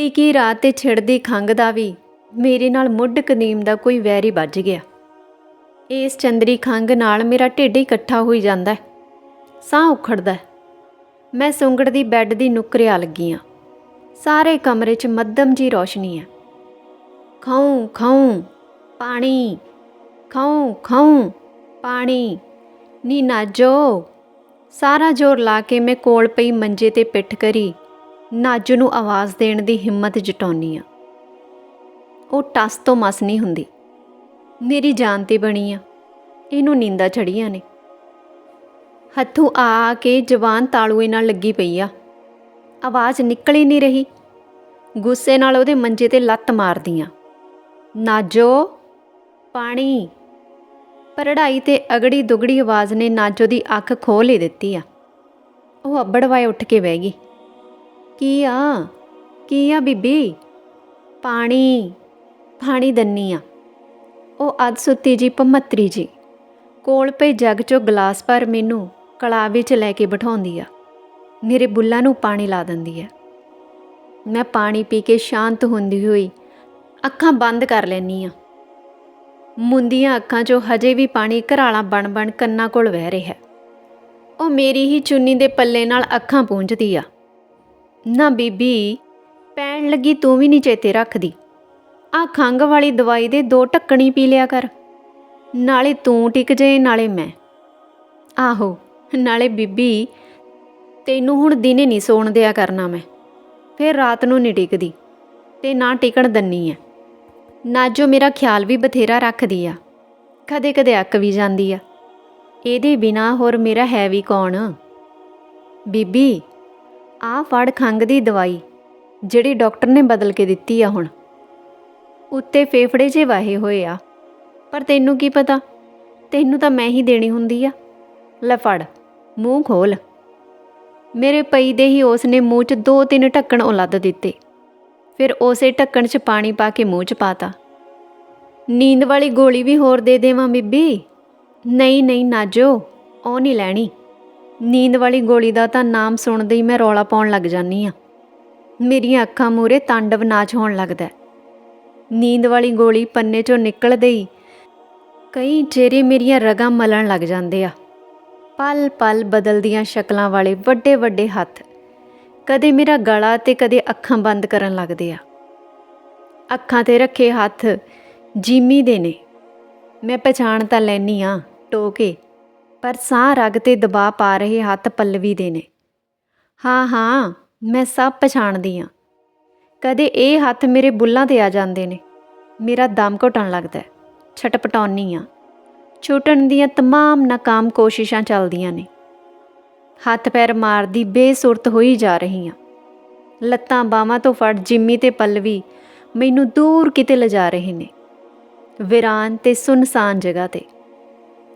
ਟਿਕੀ ਰਾਤ ਤੇ ਛਿੜਦੀ ਖੰਗ ਦਾ ਵੀ, ਮੇਰੇ ਨਾਲ ਮੁੱਢ ਕਦੀਮ ਦਾ ਕੋਈ ਵੈਰੀ ਵੱਜ ਗਿਆ। ਇਸ ਚੰਦਰੀ ਖੰਗ ਨਾਲ ਮੇਰਾ ਢਿੱਡ ਹੀ ਇਕੱਠਾ ਹੋਈ ਜਾਂਦਾ ਹੈ। ਸਾਹ ਉਖੜਦਾ ਹੈ। ਮੈਂ ਸੁੰਗੜ ਦੀ ਬੈੱਡ ਦੀ ਨੁਕਰਿਆ ਲੱਗੀ ਹਾਂ। ਸਾਰੇ ਕਮਰੇ 'ਚ ਮੱਧਮ ਜੀ ਰੋਸ਼ਨੀ ਹੈ। ਖਾਉ ਖਾਉ, ਪਾਣੀ, ਖਾਉ ਖਾਉ, ਪਾਣੀ ਨੀ ਨਾਜੋ ਸਾਰਾ ਜ਼ੋਰ ਲਾ ਕੇ ਮੈਂ ਕੋਲ ਪਈ ਮੰਜੇ ਤੇ ਪਿੱਠ ਕਰੀ। ਨਾਜੋ ਨੂੰ ਆਵਾਜ਼ ਦੇਣ ਦੀ ਹਿੰਮਤ ਜਟਾਉਣੀ ਆ। ਉਹ ਟਸ ਤੋਂ ਮਸ ਨਹੀਂ ਹੁੰਦੀ। ਮੇਰੀ ਜਾਨ ਤੇ ਬਣੀ ਆ। ਇਹਨੂੰ ਨੀਂਦਾ ਚੜੀਆਂ ਨੇ। ਹੱਥੋਂ ਆ ਕੇ ਜਵਾਨ ਤਾਲੂਏ ਨਾਲ ਲੱਗੀ ਪਈ ਆ। ਆਵਾਜ਼ ਨਿਕਲ ਹੀ ਨਹੀਂ ਰਹੀ। ਗੁੱਸੇ ਨਾਲ ਉਹਦੇ ਮੰਜੇ ਤੇ ਲੱਤ ਮਾਰਦੀਆਂ। ਨਾਜੋ, ਪਾਣੀ। ਪਰੜਾਈ ਤੇ ਅਗੜੀ ਦੁਗੜੀ ਆਵਾਜ਼ ਨੇ ਨਾਜੋ ਦੀ ਅੱਖ ਖੋਲ ਹੀ ਦਿੱਤੀ ਆ। ਉਹ ਅੱਬੜਵਾਏ ਉੱਠ ਕੇ ਬਹਿ ਗਈ। ਕੀ ਆ? ਕੀ ਆ ਬੀਬੀ? ਪਾਣੀ ਪਾਣੀ ਦੰਨੀ ਆ। ਉਹ ਅੱਜ ਸੁੱਤੀ ਜੀ, ਭਮੱਤਰੀ ਜੀ। ਕੋਲ ਪਈ ਜੱਗ ਚੋਂ ਗਲਾਸ ਭਰ ਮੈਨੂੰ ਕਲਾ ਵਿੱਚ ਲੈ ਕੇ ਬਿਠਾਉਂਦੀ ਆ। ਮੇਰੇ ਬੁੱਲਾਂ ਨੂੰ ਪਾਣੀ ਲਾ ਦਿੰਦੀ ਆ। ਮੈਂ ਪਾਣੀ ਪੀ ਕੇ ਸ਼ਾਂਤ ਹੁੰਦੀ ਹੋਈ ਅੱਖਾਂ ਬੰਦ ਕਰ ਲੈਨੀ ਆ। ਮੁੰਦੀਆਂ ਅੱਖਾਂ 'ਚੋਂ ਹਜੇ ਵੀ ਪਾਣੀ ਘਰਾਲਾ ਬਣ ਬਣ ਕੰਨਾਂ ਕੋਲ ਵਹਿ ਰਿਹਾ। ਉਹ ਮੇਰੀ ਹੀ ਚੁੰਨੀ ਦੇ ਪੱਲੇ ਨਾਲ ਅੱਖਾਂ ਪੂੰਝਦੀ ਆ। ਨਾ ਬੀਬੀ, ਪੈਣ ਲੱਗੀ ਤੂੰ ਵੀ ਨਹੀਂ ਚੇਤੇ ਰੱਖਦੀ। ਆ ਖੰਗ ਵਾਲੀ ਦਵਾਈ ਦੇ ਦੋ ਢੱਕਣੀ ਪੀ ਲਿਆ ਕਰ। ਨਾਲੇ ਤੂੰ ਟਿਕ ਜੇ, ਨਾਲੇ ਮੈਂ। ਆਹੋ, ਨਾਲੇ ਬੀਬੀ, ਤੈਨੂੰ ਹੁਣ ਦਿਨੇ ਨਹੀਂ ਸੌਣ ਦਿਆ ਕਰਨਾ ਮੈਂ। ਫਿਰ ਰਾਤ ਨੂੰ ਨਹੀਂ ਟਿਕਦੀ, ਤੇ ਨਾ ਟਿਕਣ ਦੰਨੀ ਐ ਨਾ ਜੋ ਮੇਰਾ ਖਿਆਲ ਵੀ ਬਥੇਰਾ ਰੱਖਦੀ ਆ। ਕਦੇ ਕਦੇ ਅੱਕ ਵੀ ਜਾਂਦੀ ਆ। ਇਹਦੇ ਬਿਨਾ ਹੋਰ ਮੇਰਾ ਹੈ ਵੀ ਕੌਣ? ਬੀਬੀ ਆ ਫੜ ਖੰਗ ਦੀ ਦਵਾਈ, ਜਿਹੜੀ ਡਾਕਟਰ ਨੇ ਬਦਲ ਕੇ ਦਿੱਤੀ ਆ ਹੁਣ। ਉੱਤੇ ਫੇਫੜੇ 'ਚ ਵਾਹੇ ਹੋਏ ਆ। ਪਰ ਤੈਨੂੰ ਕੀ ਪਤਾ? ਤੈਨੂੰ ਤਾਂ ਮੈਂ ਹੀ ਦੇਣੀ ਹੁੰਦੀ ਆ। ਲੈ ਫੜ, ਮੂੰਹ ਖੋਲ। ਮੇਰੇ ਪਈ ਦੇ ਹੀ ਉਸ ਨੇ ਮੂੰਹ 'ਚ ਦੋ ਤਿੰਨ ਢੱਕਣ ਉਲੱਦ ਦਿੱਤੇ। ਫਿਰ ਉਸੇ ਢੱਕਣ 'ਚ ਪਾਣੀ ਪਾ ਕੇ ਮੂੰਹ 'ਚ ਪਾਤਾ। ਨੀਂਦ ਵਾਲੀ ਗੋਲੀ ਵੀ ਹੋਰ ਦੇ ਦੇਵਾਂ ਬੀਬੀ? ਨਹੀਂ ਨਹੀਂ ਨਾਜੋ ਉਹ ਨਹੀਂ ਲੈਣੀ। ਨੀਂਦ ਵਾਲੀ ਗੋਲੀ ਦਾ ਤਾਂ ਨਾਮ ਸੁਣਦੇ ਹੀ ਮੈਂ ਰੌਲਾ ਪਾਉਣ ਲੱਗ ਜਾਂਦੀ ਆ ਮੇਰੀਆਂ ਅੱਖਾਂ ਮੂਰੇ ਤਾਂਡਵ ਨਾਚ ਹੋਣ ਲੱਗਦਾ ਨੀਂਦ ਵਾਲੀ ਗੋਲੀ ਪੰਨੇ 'ਚੋਂ ਨਿਕਲਦੇ ਹੀ ਕਈ ਚਿਹਰੇ ਮੇਰੀਆਂ ਰਗਾਂ ਮਲਣ ਲੱਗ ਜਾਂਦੇ ਆ। ਪਲ ਪਲ ਬਦਲਦੀਆਂ ਸ਼ਕਲਾਂ ਵਾਲੇ ਵੱਡੇ ਵੱਡੇ ਹੱਥ ਕਦੇ ਮੇਰਾ ਗਲਾ ਤੇ ਕਦੇ ਅੱਖਾਂ ਬੰਦ ਕਰਨ ਲੱਗਦੇ ਆ। ਅੱਖਾਂ ਤੇ ਰੱਖੇ ਹੱਥ ਜਿਮੀ ਦੇ ਨੇ। ਮੈਂ ਪਛਾਣ ਤਾਂ ਲੈਨੀ ਆ ਟੋਕੇ। ਪਰ ਸਾਹ ਰਗ ਤੇ ਦਬਾ ਪਾ ਰਹੇ ਹੱਥ ਪੱਲਵੀ ਦੇ ਨੇ ਹਾਂ ਹਾਂ ਮੈਂ ਸਭ ਪਛਾਣਦੀ ਆ ਕਦੇ ਇਹ ਹੱਥ ਮੇਰੇ ਬੁੱਲਾਂ ਤੇ ਆ ਜਾਂਦੇ ਨੇ ਮੇਰਾ ਦਮ ਘੁੱਟਣ ਲੱਗਦਾ ਹੈ। ਛਟਪਟਾਉਣੀ ਆ ਛੁੱਟਣ ਦੀਆਂ तमाम ਨਾਕਾਮ ਕੋਸ਼ਿਸ਼ਾਂ ਚੱਲਦੀਆਂ ਨੇ ਹੱਥ ਪੈਰ ਮਾਰਦੀ ਬੇਸੁਰਤ ਹੋਈ ਜਾ ਰਹੀ ਆ ਲੱਤਾਂ ਬਾਹਾਂ ਤੋਂ ਫੜ ਜਿੰਮੀ ਤੇ ਪੱਲਵੀ ਮੈਨੂੰ ਦੂਰ ਕਿਤੇ ਲਿਜਾ ਰਹੇ ਨੇ ਵਿਰਾਨ ਤੇ ਸੁਨਸਾਨ ਜਗ੍ਹਾ ਤੇ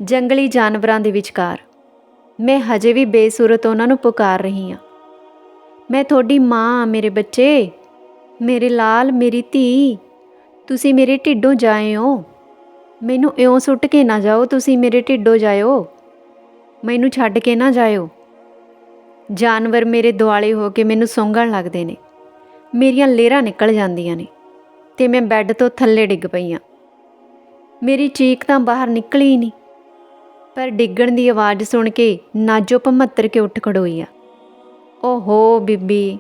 ਜੰਗਲੀ ਜਾਨਵਰਾਂ ਦੇ ਵਿਚਕਾਰ। ਮੈਂ ਹਜੇ ਵੀ ਬੇਸੁਰਤ ਉਹਨਾਂ ਨੂੰ ਪੁਕਾਰ ਰਹੀ ਹਾਂ। ਮੈਂ ਤੁਹਾਡੀ ਮਾਂ ਮੇਰੇ ਬੱਚੇ। ਮੇਰੇ ਲਾਲ, ਮੇਰੀ ਧੀ। ਤੁਸੀਂ ਮੇਰੇ ਢਿੱਡੋਂ ਜਾਏ ਹੋ। ਮੈਨੂੰ ਇਉਂ ਸੁੱਟ ਕੇ ਨਾ ਜਾਓ, ਤੁਸੀਂ ਮੇਰੇ ਢਿੱਡੋਂ ਜਾਇਓ ਮੈਨੂੰ ਛੱਡ ਕੇ ਨਾ ਜਾਇਓ ਜਾਨਵਰ ਮੇਰੇ ਦੁਆਲੇ ਹੋ ਕੇ ਮੈਨੂੰ ਸੁੰਘਣ ਲੱਗਦੇ ਨੇ। ਮੇਰੀਆਂ ਲੇਰਾਂ ਨਿਕਲ ਜਾਂਦੀਆਂ ਨੇ ਤੇ ਮੈਂ ਬੈੱਡ ਤੋਂ ਥੱਲੇ ਡਿੱਗ ਪਈ ਹਾਂ। ਮੇਰੀ ਚੀਕ ਤਾਂ ਬਾਹਰ ਨਿਕਲੀ ਨਹੀਂ। ਪਰ ਡਿੱਗਣ ਦੀ ਆਵਾਜ਼ ਸੁਣ ਕੇ ਨਾਜੋ ਭਮੱਤਰ ਕੇ ਉੱਠ ਖੜੋਈ ਆ। ਓਹੋ ਬੀਬੀ,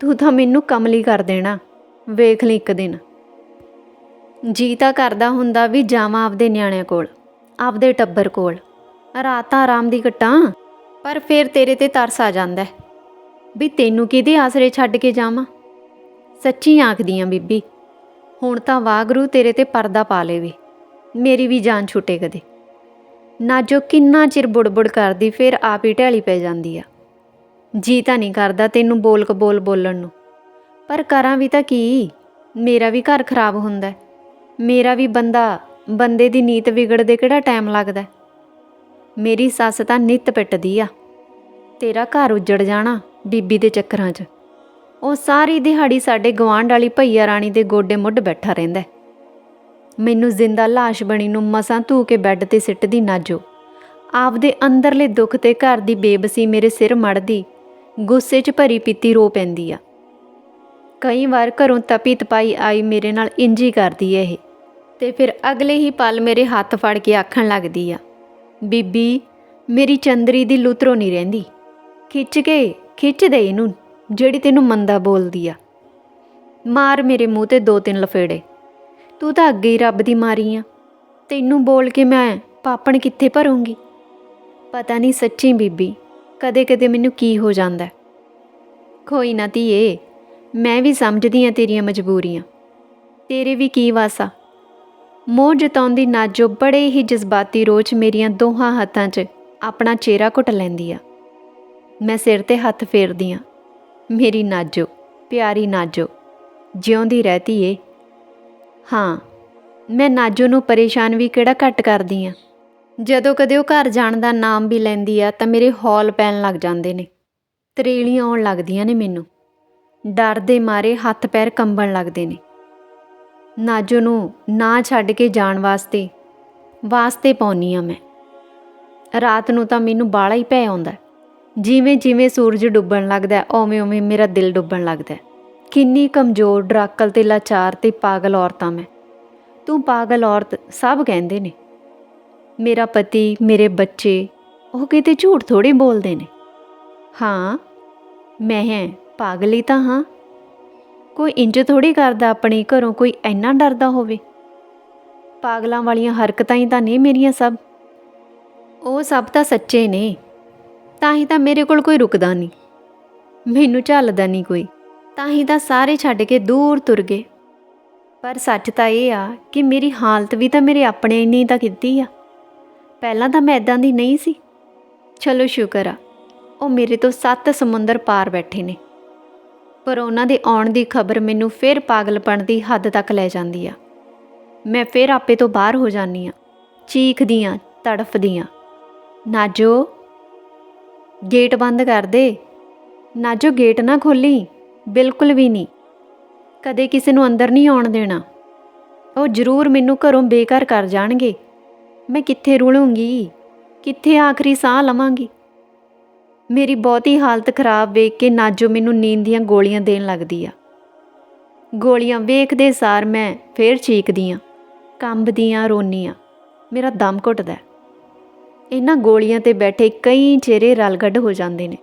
ਤੂੰ ਤਾਂ ਮੈਨੂੰ ਕਮਲੀ ਕਰ ਦੇਣਾ, ਵੇਖ ਲਈ ਇੱਕ ਦਿਨ। ਜੀ ਤਾਂ ਕਰਦਾ ਹੁੰਦਾ ਵੀ ਜਾਵਾਂ ਆਪਦੇ ਨਿਆਣਿਆਂ ਕੋਲ, ਆਪਦੇ ਟੱਬਰ ਕੋਲ। ਰਾਤਾਂ ਆਰਾਮ ਦੀ ਕਟਾਂ ਪਰ ਫਿਰ ਤੇਰੇ ਤੇ ਤਰਸ ਆ ਜਾਂਦਾ ਵੀ ਤੈਨੂੰ ਕਿਹਦੇ ਆਸਰੇ ਛੱਡ ਕੇ ਜਾਵਾਂ? ਸੱਚੀ ਆਖਦੀ ਆਂ ਬੀਬੀ, ਹੁਣ ਤਾਂ ਵਾਗਰੂ ਤੇਰੇ ਤੇ ਪਰਦਾ ਪਾ ਲੇਵੇ, ਮੇਰੀ ਵੀ ਜਾਨ ਛੁੱਟੇ ਕਦੇ। ਨਾ ਜੋ ਕਿੰਨਾ ਚਿਰ ਬੁੜਬੁੜ ਕਰਦੀ, ਫਿਰ ਆਪ ਹੀ ਢਹਿਲੀ ਪੈ ਜਾਂਦੀ ਆ। ਜੀ ਤਾਂ ਨਹੀਂ ਕਰਦਾ ਤੈਨੂੰ ਬੋਲ ਕਬੋਲ ਬੋਲਣ ਨੂੰ। ਪਰ ਕਰਾਂ ਵੀ ਤਾਂ ਕੀ? ਮੇਰਾ ਵੀ ਘਰ ਖਰਾਬ ਹੁੰਦਾ ਮੇਰਾ ਵੀ ਬੰਦਾ, ਬੰਦੇ ਦੀ ਨੀਤ ਵਿਗੜਦੇ ਕਿਹੜਾ ਟਾਈਮ ਲੱਗਦਾ ਮੇਰੀ ਸੱਸ ਤਾਂ ਨਿੱਤ ਪਿੱਟਦੀ ਆ। ਤੇਰਾ ਘਰ ਉੱਜੜ ਜਾਣਾ ਬੀਬੀ ਦੇ ਚੱਕਰਾਂ 'ਚ। ਉਹ ਸਾਰੀ ਦਿਹਾੜੀ ਸਾਡੇ ਗਵਾਂਢ ਵਾਲੀ ਭਈਆ ਰਾਣੀ ਦੇ ਗੋਡੇ ਮੁੱਢ ਬੈਠਾ ਰਹਿੰਦਾ ਮੈਨੂੰ ਜ਼ਿੰਦਾ ਲਾਸ਼ ਬਣੀ ਨੂੰ ਮਸਾਂ ਧੂ ਕੇ ਬੈੱਡ ਤੇ ਸਿੱਟਦੀ ਨਾਜੋ ਆਪਦੇ ਅੰਦਰਲੇ ਦੁੱਖ ਤੇ ਘਰ ਦੀ ਬੇਬਸੀ ਮੇਰੇ ਸਿਰ ਮੜਦੀ, ਗੁੱਸੇ 'ਚ ਭਰੀ ਪੀਤੀ ਰੋ ਪੈਂਦੀ ਆ। ਕਈ ਵਾਰ ਘਰੋਂ ਤਪੀ ਤਪਾਈ ਆਈ ਮੇਰੇ ਨਾਲ ਇੰਜ ਹੀ ਕਰਦੀ ਇਹ, ਤੇ ਫਿਰ ਅਗਲੇ ਹੀ ਪਲ ਮੇਰੇ ਹੱਥ ਫੜ ਕੇ ਆਖਣ ਲੱਗਦੀ ਆ, ਬੀਬੀ, ਮੇਰੀ ਚੰਦਰੀ ਦੀ ਲੁਤਰੋ ਨਹੀਂ ਰਹਿੰਦੀ। ਖਿੱਚ ਕੇ, ਖਿੱਚ ਦੇ ਇਹਨੂੰ, ਜਿਹੜੀ ਤੈਨੂੰ ਮੰਦਾ ਬੋਲਦੀ ਆ। ਮਾਰ ਮੇਰੇ ਮੂੰਹ ਤੇ ਦੋ ਤਿੰਨ ਲਫੇੜੇ। ਤੂੰ ਤਾਂ ਅੱਗੇ ਹੀ ਰੱਬ ਦੀ ਮਾਰੀ ਆ। ਤੈਨੂੰ ਬੋਲ ਕੇ ਮੈਂ ਪਾਪਣ ਕਿੱਥੇ ਭਰੂੰਗੀ? ਪਤਾ ਨਹੀਂ ਸੱਚੀ ਬੀਬੀ ਕਦੇ ਕਦੇ ਮੈਨੂੰ ਕੀ ਹੋ ਜਾਂਦਾ। ਹੈ। ਕੋਈ ਨਾ ਧੀਏ, ਮੈਂ ਵੀ ਸਮਝਦੀ ਆ ਤੇਰੀਆਂ ਮਜਬੂਰੀਆਂ। ਤੇਰੇ ਵੀ ਕੀ ਵਾਸਾ। ਮੋਹ ਜਤਾਉਂਦੀ ਨਾਜੋ ਬੜੇ ਹੀ ਜਜ਼ਬਾਤੀ ਰੋਚ ਮੇਰੀਆਂ ਦੋਹਾਂ ਹੱਥਾਂ 'ਚ ਆਪਣਾ ਚਿਹਰਾ ਘੁੱਟ ਲੈਂਦੀ ਆ। ਮੈਂ ਸਿਰ ਤੇ ਹੱਥ ਫੇਰਦੀ ਆ। ਮੇਰੀ ਨਾਜੋ, ਪਿਆਰੀ ਨਾਜੋ, ਜਿਉਂਦੀ ਰਹਤੀ ਏ ਹਾਂ ਮੈਂ ਨਾਜੋ ਨੂੰ ਪਰੇਸ਼ਾਨ ਵੀ ਕਿਹੜਾ ਘੱਟ ਕਰਦੀ ਆ। ਜਦੋਂ ਕਦੇ ਉਹ ਘਰ ਜਾਣ ਦਾ ਨਾਮ ਵੀ ਲੈਂਦੀ ਆ ਤਾਂ ਮੇਰੇ ਹੌਲ ਪੈਣ ਲੱਗ ਜਾਂਦੇ ਨੇ। ਤਰੇਲੀਆਂ ਆਉਣ ਲੱਗਦੀਆਂ ਨੇ ਮੈਨੂੰ। ਡਰ ਦੇ ਮਾਰੇ ਹੱਥ ਪੈਰ ਕੰਬਣ ਲੱਗਦੇ ਨੇ। ਨਾਜੋ ਨੂੰ ਨਾ ਛੱਡ ਕੇ ਜਾਣ ਵਾਸਤੇ ਵਾਸਤੇ ਪਾਉਣੀ ਆ ਮੈਂ। ਰਾਤ ਨੂੰ ਤਾਂ ਮੈਨੂੰ ਬਾਲਾ ਹੀ ਪੈ ਆਉਂਦਾ। ਜਿਵੇਂ ਜਿਵੇਂ ਸੂਰਜ ਡੁੱਬਣ ਲੱਗਦਾ ਹੈ, ਓਵੇਂ ਓਵੇਂ ਮੇਰਾ ਦਿਲ ਡੁੱਬਣ ਲੱਗਦਾ। ਕਿੰਨੀ ਕਮਜ਼ੋਰ, ਡਰਾਕਲ ਤੇ ਲਾਚਾਰ ਤੇ ਪਾਗਲ ਔਰਤਾਂ ਮੈਂ। ਤੂੰ ਪਾਗਲ ਔਰਤ ਸਭ ਕਹਿੰਦੇ ਨੇ। ਮੇਰਾ ਪਤੀ, ਮੇਰੇ ਬੱਚੇ, ਉਹ ਕਿਤੇ ਝੂਠ ਥੋੜੀ ਬੋਲਦੇ ਨੇ। ਹਾਂ, ਮੈਂ ਹੈ, ਪਾਗਲ ਹੀ ਤਾਂ ਹਾਂ। ਕੋਈ ਇੰਜ ਥੋੜੀ ਕਰਦਾ ਆਪਣੇ ਘਰੋਂ ਕੋਈ ਇੰਨਾ ਡਰਦਾ ਹੋਵੇ। ਪਾਗਲਾਂ ਵਾਲੀਆਂ ਹਰਕਤਾਂ ਹੀ ਤਾਂ ਨਹੀਂ ਮੇਰੀਆਂ ਸਭ। ਉਹ ਸਭ ਤਾਂ ਸੱਚੇ ਨੇ। ਤਾਂ ਹੀ ਤਾਂ ਮੇਰੇ ਕੋਲ ਕੋਈ ਰੁਕਦਾ ਨਹੀਂ। ਮੈਨੂੰ ਝੱਲਦਾ ਨਹੀਂ ਕੋਈ। ਤਾਂ ਹੀ ਤਾਂ ਸਾਰੇ ਛੱਡ ਕੇ ਦੂਰ ਤੁਰ ਗਏ। ਪਰ ਸੱਚ ਤਾਂ ਇਹ ਆ ਕਿ ਮੇਰੀ ਹਾਲਤ ਵੀ ਤਾਂ ਮੇਰੇ ਆਪਣੇ ਇੰਨੀ ਤਾਂ ਕੀਤੀ ਆ। ਪਹਿਲਾਂ ਤਾਂ ਮੈਂ ਇਦਾਂ ਦੀ ਨਹੀਂ ਸੀ। ਚਲੋ ਸ਼ੁਕਰ ਆ, ਉਹ ਮੇਰੇ ਤੋਂ ਸੱਤ ਸਮੁੰਦਰ ਪਾਰ ਬੈਠੇ ਨੇ। ਪਰ ਉਹਨਾਂ ਦੇ ਆਉਣ ਦੀ ਖਬਰ ਮੈਨੂੰ ਫਿਰ ਪਾਗਲਪਣ ਦੀ ਹੱਦ ਤੱਕ ਲੈ ਜਾਂਦੀ ਆ। ਮੈਂ ਫਿਰ ਆਪੇ ਤੋਂ ਬਾਹਰ ਹੋ ਜਾਂਦੀ ਆ ਚੀਖਦੀ ਆ ਤੜਫਦੀ ਆ। ਨਾਜੋ ਗੇਟ ਬੰਦ ਕਰ ਦੇ ਨਾਜੋ ਗੇਟ ਨਾ ਖੋਲੀ ਬਿਲਕੁਲ ਵੀ ਨਹੀਂ। ਕਦੇ ਕਿਸੇ ਨੂੰ ਅੰਦਰ ਨਹੀਂ ਆਉਣ ਦੇਣਾ। ਉਹ ਜ਼ਰੂਰ ਮੈਨੂੰ ਘਰੋਂ ਬੇਘਰ ਕਰ ਜਾਣਗੇ। ਮੈਂ ਕਿੱਥੇ ਰੁਲੂੰਗੀ? ਕਿੱਥੇ ਆਖਰੀ ਸਾਹ ਲਵਾਂਗੀ? ਮੇਰੀ ਬਹੁਤੀ ਹਾਲਤ ਖਰਾਬ ਵੇਖ ਕੇ ਨਾਜੋ ਮੈਨੂੰ ਨੀਂਦ ਦੀਆਂ ਗੋਲੀਆਂ ਦੇਣ ਲੱਗਦੀ ਆ। ਗੋਲੀਆਂ ਵੇਖਦੇ ਸਾਰ ਮੈਂ ਫੇਰ ਚੀਕਦੀ ਆ ਕੰਬਦੀ ਆ ਰੋਨੀ ਆ ਮੇਰਾ ਦਮ ਘੁੱਟਦਾ। ਇਹਨਾਂ ਗੋਲੀਆਂ ਤੇ ਬੈਠੇ ਕਈ ਚਿਹਰੇ ਰਲਗੱਡ ਹੋ ਜਾਂਦੇ ਨੇ।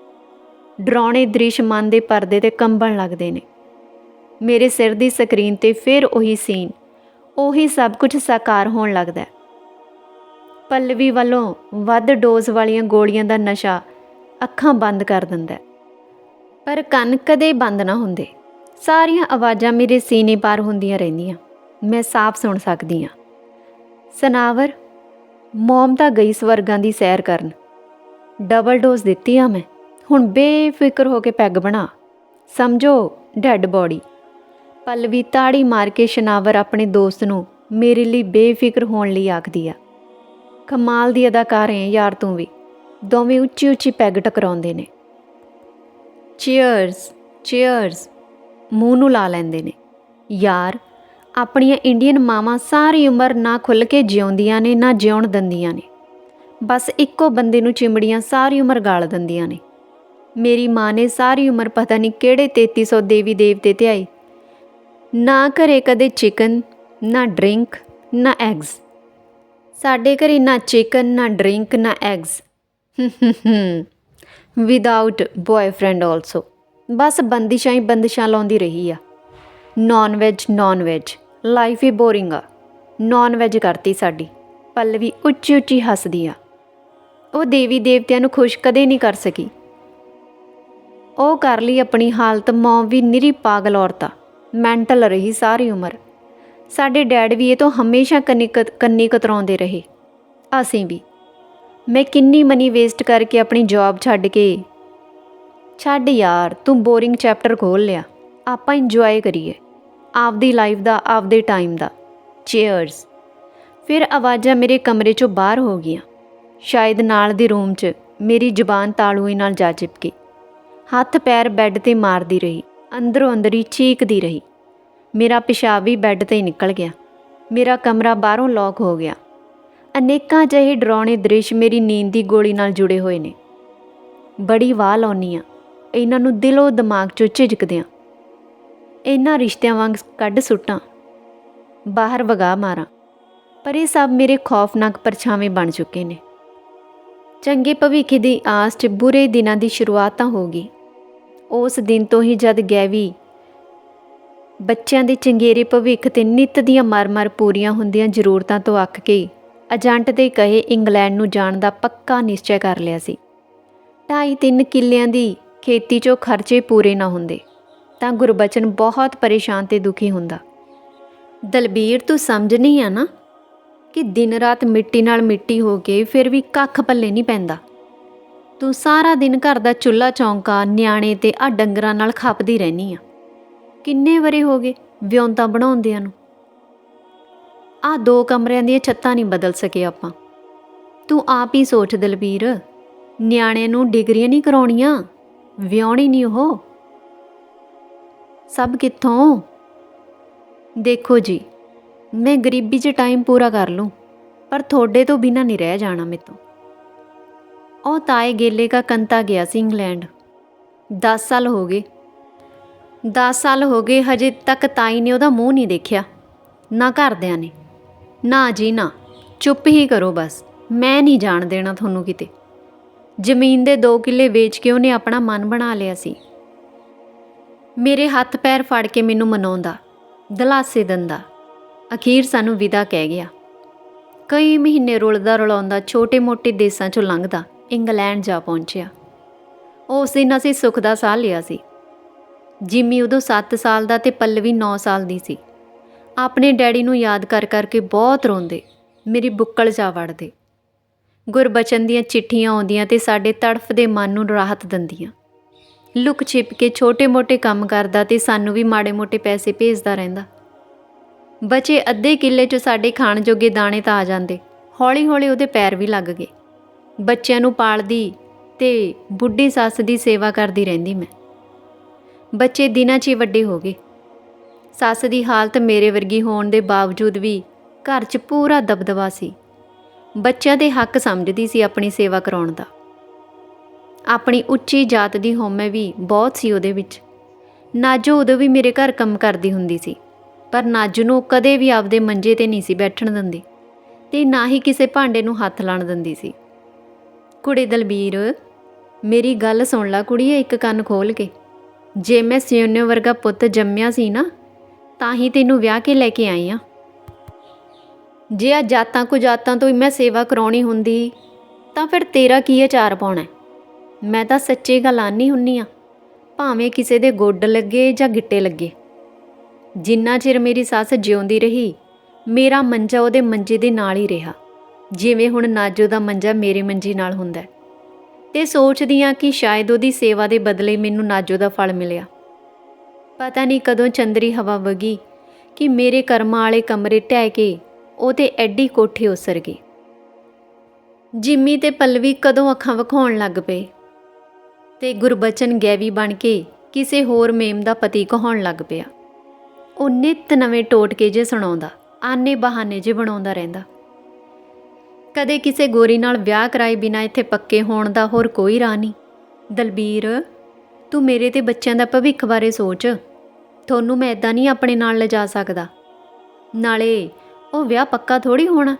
ਡਰਾਉਣੇ ਦ੍ਰਿਸ਼ ਮਨ ਦੇ ਪਰਦੇ ਤੇ ਕੰਬਣ ਲੱਗਦੇ ਨੇ। ਮੇਰੇ ਸਿਰ ਦੀ ਸਕਰੀਨ ਤੇ ਫਿਰ ਉਹੀ ਸੀਨ, ਉਹੀ ਸਭ ਕੁਝ ਸਾਕਾਰ ਹੋਣ ਲੱਗਦਾ ਪੱਲਵੀ ਵੱਲੋਂ ਵੱਧ ਡੋਜ਼ ਵਾਲੀਆਂ ਗੋਲੀਆਂ ਦਾ ਨਸ਼ਾ ਅੱਖਾਂ ਬੰਦ ਕਰ ਦਿੰਦਾ ਪਰ ਕੰਨ ਕਦੇ ਬੰਦ ਨਾ ਹੁੰਦੇ। ਸਾਰੀਆਂ ਆਵਾਜ਼ਾਂ ਮੇਰੇ ਸੀਨੇ ਪਾਰ ਹੁੰਦੀਆਂ ਰਹਿੰਦੀਆਂ। ਮੈਂ ਸਾਫ਼ ਸੁਣ ਸਕਦੀ ਹਾਂ। ਸਨਾਵਰ, ਮੋਮ ਤਾਂ ਗਈ ਸਵਰਗਾਂ ਦੀ ਸੈਰ ਕਰਨ। ਡਬਲ ਡੋਜ਼ ਦਿੱਤੀ ਆ ਮੈਂ। ਹੁਣ ਬੇਫਿਕਰ ਹੋ ਕੇ ਪੈਗ ਬਣਾ। ਸਮਝੋ, ਡੈੱਡ ਬੋਡੀ। ਪਲਵੀ ਤਾੜੀ ਮਾਰ ਕੇ ਸ਼ਨਾਵਰ ਆਪਣੇ ਦੋਸਤ ਨੂੰ, ਮੇਰੇ ਲਈ ਬੇਫਿਕਰ ਹੋਣ ਲਈ ਆਖਦੀ ਆ। ਕਮਾਲ ਦੀ ਅਦਾਕਾਰ ਹੈ ਯਾਰ ਤੂੰ ਵੀ। ਦੋਵੇਂ ਉੱਚੀ ਉੱਚੀ ਪੈਗ ਟਕਰਾਉਂਦੇ ਨੇ। Cheers cheers. ਮੂੰਹ ਨੂੰ ਲਾ ਲੈਂਦੇ ਨੇ। ਯਾਰ, ਆਪਣੀਆਂ ਇੰਡੀਅਨ ਮਾਵਾਂ ਸਾਰੀ ਉਮਰ ਨਾ ਖੁੱਲ ਕੇ ਜਿਉਂਦੀਆਂ ਨੇ, ਨਾ ਜਿਉਣ ਦਿੰਦੀਆਂ ਨੇ। ਬਸ ਇੱਕੋ ਬੰਦੇ ਨੂੰ ਚਿਮੜੀਆਂ ਸਾਰੀ ਉਮਰ ਗਾਲ ਦਿੰਦੀਆਂ ਨੇ। ਮੇਰੀ ਮਾਂ ਨੇ ਸਾਰੀ ਉਮਰ ਪਤਾ ਨਹੀਂ ਕਿਹੜੇ 3300 ਦੇਵੀ ਦੇਵਤੇ ਤੇ ਆਈ ਨਾ ਘਰੇ ਕਦੇ ਚਿਕਨ, ਨਾ ਡਰਿੰਕ, ਨਾ ਐਗਸ ਸਾਡੇ ਘਰੇ ਨਾ ਚਿਕਨ, ਨਾ ਡਰਿੰਕ, ਨਾ ਐਗਸ ਵਿਦਆਊਟ ਬॉयਫ੍ਰੈਂਡ ਆਲਸੋ ਬਸ ਬੰਦਿਸ਼ਾਂ ਹੀ ਬੰਦਿਸ਼ਾਂ ਲਾਉਂਦੀ ਰਹੀ ਆ। Non veg non veg life ਹੀ ਬੋਰਿੰਗ ਆ। ਨਾਨ ਵੈਜ ਕਰਤੀ ਸਾਡੀ। ਪੱਲਵੀ ਉੱਚੀ ਉੱਚੀ ਹੱਸਦੀ ਆ। ਉਹ ਦੇਵੀ ਦੇਵਤਿਆਂ ਨੂੰ ਖੁਸ਼ ਕਦੇ ਨਹੀਂ ਕਰ ਸਕੀ। ਉਹ ਕਰ ਲਈ ਆਪਣੀ ਹਾਲਤ ਮੌਂ ਵੀ ਨਿਰੀ ਪਾਗਲ ਔਰਤਾ ਮੈਂਟਲ ਰਹੀ ਸਾਰੀ ਉਮਰ। ਸਾਡੇ ਡੈਡ ਵੀ ਇਹ ਤੋਂ ਹਮੇਸ਼ਾ ਕੰਨੀ ਕਤ- ਕੰਨੀ ਕਤਰਾਉਂਦੇ ਰਹੇ। ਅਸੀਂ ਵੀ। ਮੈਂ ਕਿੰਨੀ ਮਨੀ ਵੇਸਟ ਕਰਕੇ ਆਪਣੀ ਜੌਬ ਛੱਡ ਕੇ। ਛੱਡ ਯਾਰ, ਤੂੰ ਬੋਰਿੰਗ ਚੈਪਟਰ ਖੋਲ ਲਿਆ। ਆਪਾਂ ਇੰਜੋਏ ਕਰੀਏ। ਆਪਦੀ ਲਾਈਫ ਦਾ, ਆਪਦੇ ਟਾਈਮ ਦਾ। ਚੀਅਰਸ ਫਿਰ ਆਵਾਜ਼ਾਂ ਮੇਰੇ ਕਮਰੇ ਚੋਂ ਬਾਹਰ ਹੋ ਗਈਆਂ। ਸ਼ਾਇਦ ਨਾਲ ਦੇ ਰੂਮ 'ਚ ਮੇਰੀ ਜ਼ੁਬਾਨ ਤਾਲੂਏ ਨਾਲ ਜਾ ਚਿਪਕੀ। ਹੱਥ ਪੈਰ ਬੈੱਡ ਤੇ ਮਾਰਦੀ ਰਹੀ, ਅੰਦਰੋਂ ਅੰਦਰੀ ਚੀਕਦੀ ਰਹੀ। ਮੇਰਾ ਪਿਸ਼ਾਬ ਵੀ ਬੈੱਡ ਤੇ ਹੀ ਨਿਕਲ ਗਿਆ। ਮੇਰਾ ਕਮਰਾ ਬਾਹਰੋਂ ਲੌਕ ਹੋ ਗਿਆ। ਅਨੇਕਾਂ ਜਿਹੇ ਡਰਾਉਣੇ ਦ੍ਰਿਸ਼ ਮੇਰੀ ਨੀਂਦ ਦੀ ਗੋਲੀ ਨਾਲ ਜੁੜੇ ਹੋਏ ਨੇ। ਬੜੀ ਵਾਹ ਲਾਉਣੀ ਆ। ਇਹਨਾਂ ਨੂੰ ਦਿਲੋਂ ਦਿਮਾਗ 'ਚੋਂ ਝਿਜਕਦਿਆਂ ਇਹਨਾਂ ਰਿਸ਼ਤਿਆਂ ਵਾਂਗ ਕੱਢ ਸੁੱਟਾਂ। ਬਾਹਰ ਵਗਾ ਮਾਰਾਂ। ਪਰ ਇਹ ਸਭ ਮੇਰੇ ਖੌਫਨਾਕ ਪਰਛਾਵੇਂ ਬਣ ਚੁੱਕੇ ਨੇ। ਚੰਗੇ ਭਵਿੱਖ ਦੀ ਆਸ 'ਚ ਬੁਰੇ ਦਿਨਾਂ ਦੀ ਸ਼ੁਰੂਆਤ ਤਾਂ ਹੋ ਗਈ। ਉਸ ਦਿਨ ਤੋਂ ਹੀ ਜਦ ਗੈਵੀ ਬੱਚਿਆਂ ਦੇ ਚੰਗੇਰੇ ਭਵਿੱਖ ਤੇ ਨਿੱਤ ਦੀਆਂ ਮਰ-ਮਰ ਪੂਰੀਆਂ ਹੁੰਦੀਆਂ ਜ਼ਰੂਰਤਾਂ ਤੋਂ ਅੱਕ ਕੇ ਏਜੰਟ ਦੇ ਕਹੇ ਇੰਗਲੈਂਡ ਨੂੰ ਜਾਣ ਦਾ ਪੱਕਾ ਨਿਸ਼ਚੈ ਕਰ ਲਿਆ ਸੀ। ਢਾਈ ਤਿੰਨ ਕਿੱਲਿਆਂ ਦੀ ਖੇਤੀ 'ਚੋਂ ਖਰਚੇ ਪੂਰੇ ਨਾ ਹੁੰਦੇ, ਤਾਂ ਗੁਰਬਚਨ ਬਹੁਤ ਪਰੇਸ਼ਾਨ ਤੇ ਦੁਖੀ ਹੁੰਦਾ। ਦਲਬੀਰ, ਤੂੰ ਸਮਝ ਨਹੀਂ ਆ ਨਾ ਕਿ ਦਿਨ ਰਾਤ ਮਿੱਟੀ ਨਾਲ ਮਿੱਟੀ ਹੋ ਕੇ ਫਿਰ ਵੀ ਕੱਖ ਪੱਲੇ ਨਹੀਂ ਪੈਂਦਾ। ਤੂੰ ਸਾਰਾ ਦਿਨ ਘਰ ਦਾ ਚੁੱਲ੍ਹਾ ਚੌਂਕਾ, ਨਿਆਣੇ ਤੇ ਆ ਡੰਗਰਾਂ ਨਾਲ ਖਪਦੀ ਰਹਿਨੀ ਆ। ਕਿੰਨੇ ਵਰੇ ਹੋ ਗਏ ਵਿਉਂਤਾ ਬਣਾਉਂਦਿਆਂ ਨੂੰ? ਆ ਦੋ ਕਮਰਿਆਂ ਦੀਆਂ ਛੱਤਾਂ ਨਹੀਂ ਬਦਲ ਸਕੇ ਆਪਾਂ। ਤੂੰ ਆਪ ਹੀ ਸੋਚ ਦਲਬੀਰ ਨਿਆਣਿਆਂ ਨੂੰ ਡਿਗਰੀਆਂ ਨਹੀਂ ਕਰਾਉਣੀਆਂ ਵਿਆਹਣੀ ਨਹੀਂ ਉਹ। ਸਭ ਕਿੱਥੋਂ? ਦੇਖੋ ਜੀ, ਮੈਂ ਗਰੀਬੀ 'ਚ ਟਾਈਮ ਪੂਰਾ ਕਰ ਲੂੰ, ਪਰ ਤੁਹਾਡੇ ਤੋਂ ਬਿਨਾਂ ਨਹੀਂ ਰਹਿ ਜਾਣਾ ਮੇਤੋਂ ਉਹ ਤਾਏ ਗੇਲੇ ਕਾ ਕੰਤਾ ਗਿਆ ਸੀ ਇੰਗਲੈਂਡ। 10 ਸਾਲ ਹੋ ਗਏ। 10 ਸਾਲ ਹੋ ਗਏ, ਹਜੇ ਤੱਕ ਤਾਈ ਨੇ ਉਹਦਾ ਮੂੰਹ ਨਹੀਂ ਦੇਖਿਆ। ਨਾ ਘਰਦਿਆਂ ਨੇ, ਨਾ ਜੀ ਨਾ ਚੁੱਪ ਹੀ ਕਰੋ ਬਸ, ਮੈਂ ਨਹੀਂ ਜਾਣ ਦੇਣਾ ਤੁਹਾਨੂੰ ਕਿਤੇ। ਜ਼ਮੀਨ ਦੇ 2 ਕਿੱਲੇ ਵੇਚ ਕੇ ਉਹਨੇ ਆਪਣਾ ਮਨ ਬਣਾ ਲਿਆ ਸੀ। ਮੇਰੇ ਹੱਥ ਪੈਰ ਫੜ ਕੇ ਮੈਨੂੰ ਮਨਾਉਂਦਾ, ਦਲਾਸੇ ਦਿੰਦਾ। ਅਖੀਰ ਸਾਨੂੰ ਵਿਦਾ ਕਹਿ ਗਿਆ। ਕਈ ਮਹੀਨੇ ਰੁਲਦਾ ਰੁਲਾਉਂਦਾ, ਛੋਟੇ-ਮੋਟੇ ਦੇਸਾਂ 'ਚੋਂ ਲੰਘਦਾ। ਇੰਗਲੈਂਡ ਜਾ ਪਹੁੰਚਿਆ। ਉਸ ਦਿਨ ਅਸੀਂ ਸੁੱਖ ਦਾ ਸਾਹ ਲਿਆ ਸੀ। ਜਿਮੀ ਉਦੋਂ 7 ਸਾਲ ਦਾ ਤੇ ਪੱਲਵੀ 9 ਸਾਲ ਦੀ ਸੀ। ਆਪਣੇ ਡੈਡੀ ਨੂੰ ਯਾਦ ਕਰ ਕਰਕੇ ਬਹੁਤ ਰੋਂਦੇ, ਮੇਰੀ ਬੁੱਕਲ ਜਾ ਵੜਦੇ। ਗੁਰਬਚਨ ਦੀਆਂ ਚਿੱਠੀਆਂ ਆਉਂਦੀਆਂ ਤੇ ਸਾਡੇ ਤੜਫਦੇ ਮਨ ਨੂੰ ਰਾਹਤ ਦਿੰਦੀਆਂ। ਲੁਕ ਛਿਪ ਕੇ ਛੋਟੇ-ਮੋਟੇ ਕੰਮ ਕਰਦਾ ਤੇ ਸਾਨੂੰ ਵੀ ਮਾੜੇ-ਮੋਟੇ ਪੈਸੇ ਭੇਜਦਾ ਰਹਿੰਦਾ। ਬਚੇ ਅੱਧੇ ਕਿੱਲੇ 'ਚ ਸਾਡੇ ਖਾਣ ਜੋਗੇ ਦਾਣੇ ਤਾਂ ਆ ਜਾਂਦੇ। ਹੌਲੀ-ਹੌਲੀ ਉਹਦੇ ਪੈਰ ਵੀ ਲੱਗ ਗਏ। ਬੱਚਿਆਂ ਨੂੰ ਪਾਲਦੀ ਤੇ ਬੁੱਢੀ ਸੱਸ ਦੀ ਸੇਵਾ ਕਰਦੀ ਰਹਿੰਦੀ ਮੈਂ। ਬੱਚੇ ਦਿਨਾਂ 'ਚ ਹੀ ਵੱਡੇ ਹੋ ਗਏ। ਸੱਸ ਦੀ ਹਾਲਤ ਮੇਰੇ ਵਰਗੀ ਹੋਣ ਦੇ ਬਾਵਜੂਦ ਵੀ ਘਰ 'ਚ ਪੂਰਾ ਦਬਦਬਾ ਸੀ। ਬੱਚਿਆਂ ਦੇ ਹੱਕ ਸਮਝਦੀ ਸੀ ਆਪਣੀ ਸੇਵਾ ਕਰਾਉਣ ਦਾ। ਆਪਣੀ ਉੱਚੀ ਜਾਤ ਦੀ ਹਉਮੈ ਵੀ ਬਹੁਤ ਸੀ ਉਹਦੇ ਵਿੱਚ। ਨਾਜੋ ਉਦੋਂ ਵੀ ਮੇਰੇ ਘਰ ਕੰਮ ਕਰਦੀ ਹੁੰਦੀ ਸੀ, ਪਰ ਨਾਜੂ ਨੂੰ ਕਦੇ ਵੀ ਆਪਦੇ ਮੰਜੇ ਤੇ ਨਹੀਂ ਸੀ ਬੈਠਣ ਦਿੰਦੀ ਤੇ ਨਾ ਹੀ ਕਿਸੇ ਭਾਂਡੇ ਨੂੰ ਹੱਥ ਲਾਣ ਦਿੰਦੀ ਸੀ। ਕੁੜੇ ਦਲਬੀਰ, ਮੇਰੀ ਗੱਲ ਸੁਣ ਲੈ ਕੁੜੀਏ ਇੱਕ ਕੰਨ ਖੋਲ ਕੇ। ਜੇ ਮੈਂ ਸਿਉਨਿਓ ਵਰਗਾ ਪੁੱਤ ਜੰਮਿਆ ਸੀ ਨਾ, ਤਾਂ ਹੀ ਤੈਨੂੰ ਵਿਆਹ ਕੇ ਲੈ ਕੇ ਆਈ ਆ। ਜੇ ਆ ਜਾਤਾਂ ਕੋ ਜਾਤਾਂ ਤੋਂ ਹੀ ਮੈਂ ਸੇਵਾ ਕਰਾਉਣੀ ਹੁੰਦੀ, ਤਾਂ ਫਿਰ ਤੇਰਾ ਕੀ ਆਚਾਰ ਪਾਉਣਾ? ਮੈਂ ਤਾਂ ਸੱਚੇ ਗੱਲ ਆਨੀ ਹੁੰਨੀ ਆ, ਭਾਵੇਂ ਕਿਸੇ ਦੇ ਗੋਡ ਲੱਗੇ ਜਾਂ ਗਿੱਟੇ ਲੱਗੇ। ਜਿੰਨਾ ਚਿਰ ਮੇਰੀ ਸੱਸ ਜਿਉਂਦੀ ਰਹੀ, ਮੇਰਾ ਮੰਜਾ ਉਹਦੇ ਮੰਜੇ ਦੇ ਨਾਲ ਹੀ ਰਿਹਾ। ਜਿਵੇਂ ਹੁਣ ਨਾਜੋ ਦਾ ਮੰਜਾ ਮੇਰੇ ਮੰਜੀ ਨਾਲ ਹੁੰਦਾ ਹੈ। ਤੇ ਸੋਚਦੀ ਆ ਕਿ ਸ਼ਾਇਦ ਉਹਦੀ ਸੇਵਾ ਦੇ ਬਦਲੇ ਮੈਨੂੰ ਨਾਜੋ ਦਾ ਫਲ ਮਿਲਿਆ। ਪਤਾ ਨਹੀਂ ਕਦੋਂ ਚੰਦਰੀ ਹਵਾ ਵਗੀ ਕਿ ਮੇਰੇ ਕਰਮਾਂ ਵਾਲੇ ਕਮਰੇ ਢਹਿ ਕੇ ਉਹ ਉਹਦੇ ਐਡੀ ਕੋਠੀ ਉਸਰ ਗਈ। ਜਿੰਮੀ ਤੇ ਪਲਵੀ ਕਦੋਂ ਅੱਖਾਂ ਵਿਖਾਉਣ ਲੱਗ ਪਏ ਤੇ ਗੁਰਬਚਨ ਗੈਵੀ ਬਣ ਕੇ ਕਿਸੇ ਹੋਰ ਮੇਮ ਦਾ ਪਤੀ ਕਹਾਉਣ ਲੱਗ ਪਿਆ। ਉਹ ਨਿਤ ਨਵੇਂ ਟੋਟਕੇ ਜੇ ਸੁਣਾਉਂਦਾ, ਆਨੇ ਬਹਾਨੇ ਜੇ ਬਣਾਉਂਦਾ ਰਹਿੰਦਾ। ਕਦੇ ਕਿਸੇ ਗੋਰੀ ਨਾਲ ਵਿਆਹ ਕਰਾਏ ਬਿਨਾਂ ਇੱਥੇ ਪੱਕੇ ਹੋਣ ਦਾ ਹੋਰ ਕੋਈ ਰਾਹ ਨਹੀਂ। ਦਲਬੀਰ, ਤੂੰ ਮੇਰੇ ਤੇ ਬੱਚਿਆਂ ਦਾ ਭਵਿੱਖ ਬਾਰੇ ਸੋਚ। ਤੁਹਾਨੂੰ ਮੈਂ ਇਦਾਂ ਨਹੀਂ ਆਪਣੇ ਨਾਲ ਲਿਜਾ ਸਕਦਾ। ਨਾਲੇ ਉਹ ਵਿਆਹ ਪੱਕਾ ਥੋੜੀ ਹੋਣਾ।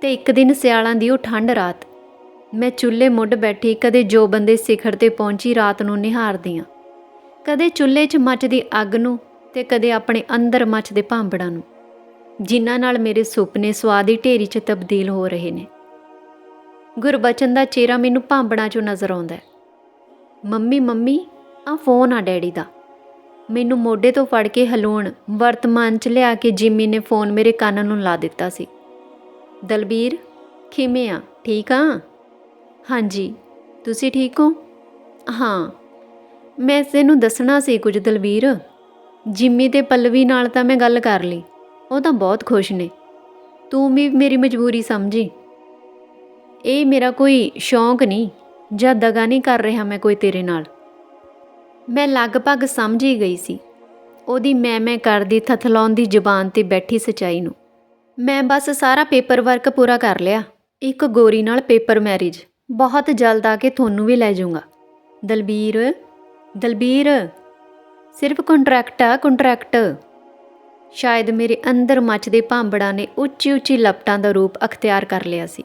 ਤੇ ਇੱਕ ਦਿਨ ਸਿਆਲਾਂ ਦੀ ਉਹ ਠੰਡ ਰਾਤ, ਮੈਂ ਚੁੱਲ੍ਹੇ ਮੁੱਢ ਬੈਠੀ ਕਦੇ ਜੋ ਬੰਦੇ ਸਿਖਰ ਤੇ ਪਹੁੰਚੀ ਰਾਤ ਨੂੰ ਨਿਹਾਰਦੀ ਆਂ। ਕਦੇ ਚੁੱਲ੍ਹੇ 'ਚ ਮੱਚਦੀ ਅੱਗ ਨੂੰ ਤੇ ਕਦੇ ਆਪਣੇ ਅੰਦਰ ਮੱਚਦੇ ਭਾਂਬੜਾਂ ਨੂੰ। ਜਿਨ੍ਹਾਂ ਨਾਲ ਮੇਰੇ ਸੁਪਨੇ ਸਵਾਦੀ ਢੇਰੀ 'ਚ ਤਬਦੀਲ ਹੋ ਰਹੇ ਨੇ। ਗੁਰਬਚਨ ਦਾ ਚਿਹਰਾ ਮੈਨੂੰ ਭਾਂਬੜਾਂ 'ਚੋਂ ਨਜ਼ਰ ਆਉਂਦਾ ਹੈ। ਮੰਮੀ ਮੰਮੀ ਆ ਫੋਨ ਆ, ਡੈਡੀ ਦਾ। ਮੈਨੂੰ ਮੋਢੇ ਤੋਂ ਫੜ ਕੇ ਹਲੂਣ ਵਰਤਮਾਨ 'ਚ ਲਿਆ ਕੇ ਜਿਮੀ ਨੇ ਫੋਨ ਮੇਰੇ ਕੰਨ ਨੂੰ ਲਾ ਦਿੱਤਾ ਸੀ। ਦਲਬੀਰ, ਕਿਵੇਂ ਆ? ਠੀਕ ਆ? ਹਾਂਜੀ। ਤੁਸੀਂ ਠੀਕ ਹੋ? ਹਾਂ। ਮੈਂ ਤੈਨੂੰ ਦੱਸਣਾ ਸੀ ਕੁਝ, ਦਲਬੀਰ। ਜਿੰਮੀ ਤੇ ਪੱਲਵੀ ਨਾਲ ਤਾਂ ਮੈਂ ਗੱਲ ਕਰ ਲਈ। ਉਹ ਤਾਂ ਬਹੁਤ ਖੁਸ਼ ਨੇ। ਤੂੰ ਵੀ ਮੇਰੀ ਮਜਬੂਰੀ ਸਮਝੀ। ਇਹ ਮੇਰਾ ਕੋਈ ਸ਼ੌਂਕ ਨਹੀਂ ਜਾਂ ਦਗਾ ਨਹੀਂ ਕਰ ਰਿਹਾ ਮੈਂ ਕੋਈ ਤੇਰੇ ਨਾਲ। ਮੈਂ ਲਗਭਗ ਸਮਝ ਹੀ ਗਈ ਸੀ। ਉਹਦੀ ਮੈਂ ਮੈਂ ਕਰਦੀ ਥਥਲਾਉਣ ਦੀ ਜ਼ੁਬਾਨ ਤੇ ਬੈਠੀ ਸਚਾਈ ਨੂੰ। ਮੈਂ ਬਸ ਸਾਰਾ ਪੇਪਰ ਵਰਕ ਪੂਰਾ ਕਰ ਲਿਆ। ਇੱਕ ਗੋਰੀ ਨਾਲ ਪੇਪਰ ਮੈਰਿਜ। ਬਹੁਤ ਜਲਦ ਆ ਕੇ ਤੁਹਾਨੂੰ ਵੀ ਲੈ ਜਾਊਂਗਾ। ਦਲਬੀਰ ਦਲਬੀਰ। ਸਿਰਫ ਕੰਟਰੈਕਟ ਆ ਕੰਟਰੈਕਟ ਸ਼ਾਇਦ ਮੇਰੇ ਅੰਦਰ ਮੱਚਦੇ ਭਾਂਬੜਾਂ ਨੇ ਉੱਚੀ ਉੱਚੀ ਲਪਟਾਂ ਦਾ ਰੂਪ ਅਖਤਿਆਰ ਕਰ ਲਿਆ ਸੀ।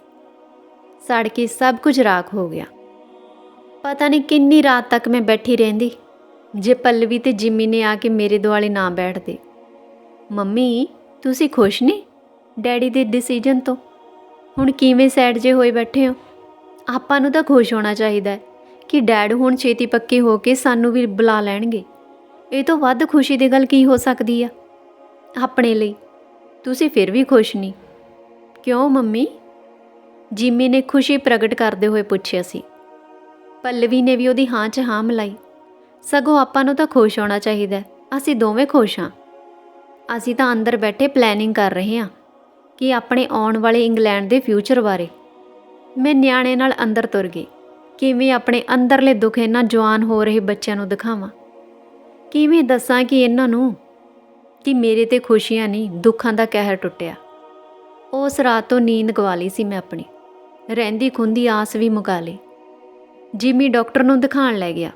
ਸੜ ਕੇ ਸਭ ਕੁਝ ਰਾਖ ਹੋ ਗਿਆ। ਪਤਾ ਨਹੀਂ ਕਿੰਨੀ ਰਾਤ ਤੱਕ ਮੈਂ ਬੈਠੀ ਰਹਿੰਦੀ, ਜੇ ਪੱਲਵੀ ਤੇ ਜਿੰਮੀ ਨੇ ਆ ਕੇ ਮੇਰੇ ਦੁਆਲੇ ਨਾ ਬੈਠਦੇ। ਮੰਮੀ, ਤੁਸੀਂ ਖੁਸ਼ ਨਹੀਂ? ਡੈਡੀ ਦੇ ਡਿਸੀਜਨ ਤੋਂ। ਹੁਣ ਕਿਵੇਂ ਸੈਡ ਜੇ ਹੋਏ ਬੈਠੇ ਹੋ? ਆਪਾਂ ਨੂੰ ਤਾਂ ਖੁਸ਼ ਹੋਣਾ ਚਾਹੀਦਾ ਹੈ ਕਿ ਡੈਡ ਹੁਣ ਛੇਤੀ ਪੱਕੇ ਹੋ ਕੇ ਸਾਨੂੰ ਵੀ ਬੁਲਾ ਲੈਣਗੇ। ਇਹ ਤੋਂ ਵੱਧ ਖੁਸ਼ੀ ਦੀ ਗੱਲ ਕੀ ਹੋ ਸਕਦੀ ਆ? ਆਪਣੇ ਲਈ। ਤੁਸੀਂ ਫਿਰ ਵੀ ਖੁਸ਼ ਨਹੀਂ। ਕਿਉਂ ਮੰਮੀ? ਜਿਮੀ ਨੇ ਖੁਸ਼ੀ ਪ੍ਰਗਟ ਕਰਦੇ ਹੋਏ ਪੁੱਛਿਆ ਸੀ। ਪੱਲਵੀ ਨੇ ਵੀ ਉਹਦੀ ਹਾਂ 'ਚ ਹਾਂ ਮਿਲਾਈ। ਸਗੋਂ ਆਪਾਂ ਨੂੰ ਤਾਂ ਖੁਸ਼ ਹੋਣਾ ਚਾਹੀਦਾ ਅਸੀਂ ਦੋਵੇਂ ਖੁਸ਼ ਹਾਂ। ਅਸੀਂ ਤਾਂ ਅੰਦਰ ਬੈਠੇ ਪਲੈਨਿੰਗ ਕਰ ਰਹੇ ਹਾਂ ਕਿ ਆਪਣੇ ਆਉਣ ਵਾਲੇ ਇੰਗਲੈਂਡ ਦੇ ਫਿਊਚਰ ਬਾਰੇ। ਮੈਂ ਨਿਆਣੇ ਨਾਲ ਅੰਦਰ ਤੁਰ ਗਈ। ਕਿਵੇਂ ਆਪਣੇ ਅੰਦਰਲੇ ਦੁੱਖ ਇਹਨਾਂ ਜਵਾਨ ਹੋ ਰਹੇ ਬੱਚਿਆਂ ਨੂੰ ਦਿਖਾਵਾਂ? ਕਿਵੇਂ ਦੱਸਾਂ ਕਿ ਇਹਨਾਂ ਨੂੰ ਕਿ ਮੇਰੇ ਤੇ ਖੁਸ਼ੀਆਂ ਨਹੀਂ, ਦੁੱਖਾਂ ਦਾ ਕਹਿਰ ਟੁੱਟਿਆ। ਉਸ ਰਾਤ ਤੋਂ ਨੀਂਦ ਗਵਾ ਲਈ ਸੀ ਮੈਂ ਆਪਣੀ। ਰਹਿੰਦੀ ਖੁੰਦੀ ਆਸ ਵੀ ਮੁਕਾ ਲਈ। ਜਿਮੀ ਡਾਕਟਰ ਨੂੰ ਦਿਖਾਣ ਲੈ ਗਿਆ।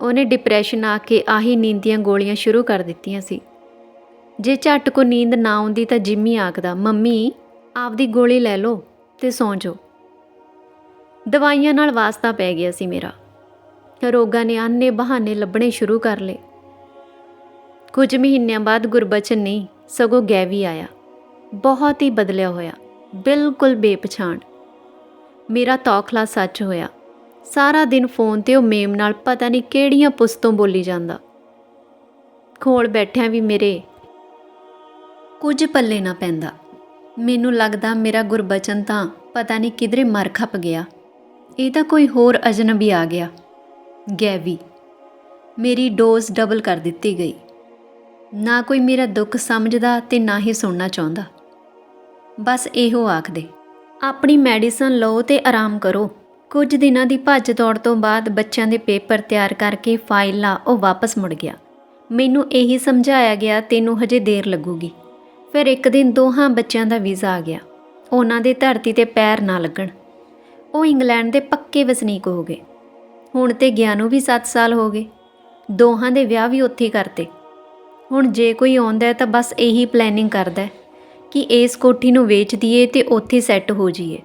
ਉਹਨੇ ਡਿਪਰੈਸ਼ਨ ਆ ਕੇ ਆਹੀ ਨੀਂਦ ਦੀਆਂ ਗੋਲੀਆਂ ਸ਼ੁਰੂ ਕਰ ਦਿੱਤੀਆਂ ਸੀ। ਜੇ ਝੱਟ ਕੋ ਨੀਂਦ ਨਾ ਆਉਂਦੀ ਤਾਂ ਜਿਮੀ ਆਖਦਾ, ਮੰਮੀ, ਆਪਦੀ ਗੋਲੀ ਲੈ ਲਓ ਤੇ ਸੌਂ ਜਾਓ। ਦਵਾਈਆਂ ਨਾਲ ਵਾਸਤਾ ਪੈ ਗਿਆ ਸੀ ਮੇਰਾ। ਰੋਗਾਂ ਨੇ ਆਨੇ ਬਹਾਨੇ ਲੱਭਣੇ ਸ਼ੁਰੂ ਕਰ ਲਏ। ਕੁਝ ਮਹੀਨਿਆਂ ਬਾਅਦ ਗੁਰਬਚਨ ਨਹੀਂ ਸਗੋਂ ਗੈਵੀ ਆਇਆ। ਬਹੁਤ ਹੀ ਬਦਲਿਆ ਹੋਇਆ, ਬਿਲਕੁਲ ਬੇਪਛਾਣ। ਮੇਰਾ ਤੌਖਲਾ ਸੱਚ ਹੋਇਆ। ਸਾਰਾ ਦਿਨ ਫੋਨ ਤੇ ਉਹ ਮੇਮ ਨਾਲ ਪਤਾ ਨਹੀਂ ਕਿਹੜੀਆਂ ਪੁਸਤੋਂ ਬੋਲੀ ਜਾਂਦਾ। ਖੋਲ ਬੈਠਿਆਂ ਵੀ ਮੇਰੇ ਕੁਝ ਪੱਲੇ ਨਾ ਪੈਂਦਾ। ਮੈਨੂੰ ਲੱਗਦਾ ਮੇਰਾ ਗੁਰਬਚਨ ਤਾਂ ਪਤਾ ਨਹੀਂ ਕਿਧਰੇ ਮਰ ਖਪ ਗਿਆ। ਇਹ ਤਾਂ ਕੋਈ ਹੋਰ ਅਜਨਬੀ ਆ ਗਿਆ। ਗੈਵੀ, ਮੇਰੀ ਡੋਜ਼ ਡਬਲ ਕਰ ਦਿੱਤੀ ਗਈ। ਨਾ ਕੋਈ ਮੇਰਾ ਦੁੱਖ ਸਮਝਦਾ ਤੇ ਨਾ ਹੀ ਸੁਣਨਾ ਚਾਹੁੰਦਾ। ਬਸ ਇਹੋ ਆਖਦੇ, ਆਪਣੀ ਮੈਡੀਸਨ ਲਓ ਤੇ ਆਰਾਮ ਕਰੋ। ਕੁਝ ਦਿਨਾਂ ਦੀ ਭੱਜ ਦੌੜ ਤੋਂ ਬਾਅਦ ਬੱਚਿਆਂ ਦੇ ਪੇਪਰ ਤਿਆਰ ਕਰਕੇ ਫਾਈਲਾਂ ਉਹ ਵਾਪਸ ਮੁੜ ਗਿਆ। ਮੈਨੂੰ ਇਹੀ ਸਮਝਾਇਆ ਗਿਆ, ਤੈਨੂੰ ਹਜੇ ਦੇਰ ਲੱਗੂਗੀ। ਫਿਰ ਇੱਕ ਦਿਨ ਦੋਹਾਂ ਬੱਚਿਆਂ ਦਾ ਵੀਜ਼ਾ ਆ ਗਿਆ। ਉਹਨਾਂ ਦੇ ਧਰਤੀ ਤੇ ਪੈਰ ਨਾ ਲੱਗਣ। ਉਹ ਇੰਗਲੈਂਡ ਦੇ ਪੱਕੇ ਵਸਨੀਕ ਹੋ ਗਏ। ਹੁਣ ਤੇ ਗਿਆਨੂ ਵੀ 7 ਸਾਲ ਹੋ ਗਏ। ਦੋਹਾਂ ਦੇ ਵਿਆਹ ਵੀ ਉੱਥੇ ਕਰਤੇ। ਹੁਣ ਜੇ ਕੋਈ ਆਉਂਦਾ ਤਾਂ ਬਸ ਇਹੀ ਪਲੈਨਿੰਗ ਕਰਦਾ ਕਿ ਇਸ ਕੋਠੀ ਨੂੰ ਵੇਚ ਦਈਏ ਤੇ ਉੱਥੇ ਸੈੱਟ ਹੋ ਜਾਈਏ।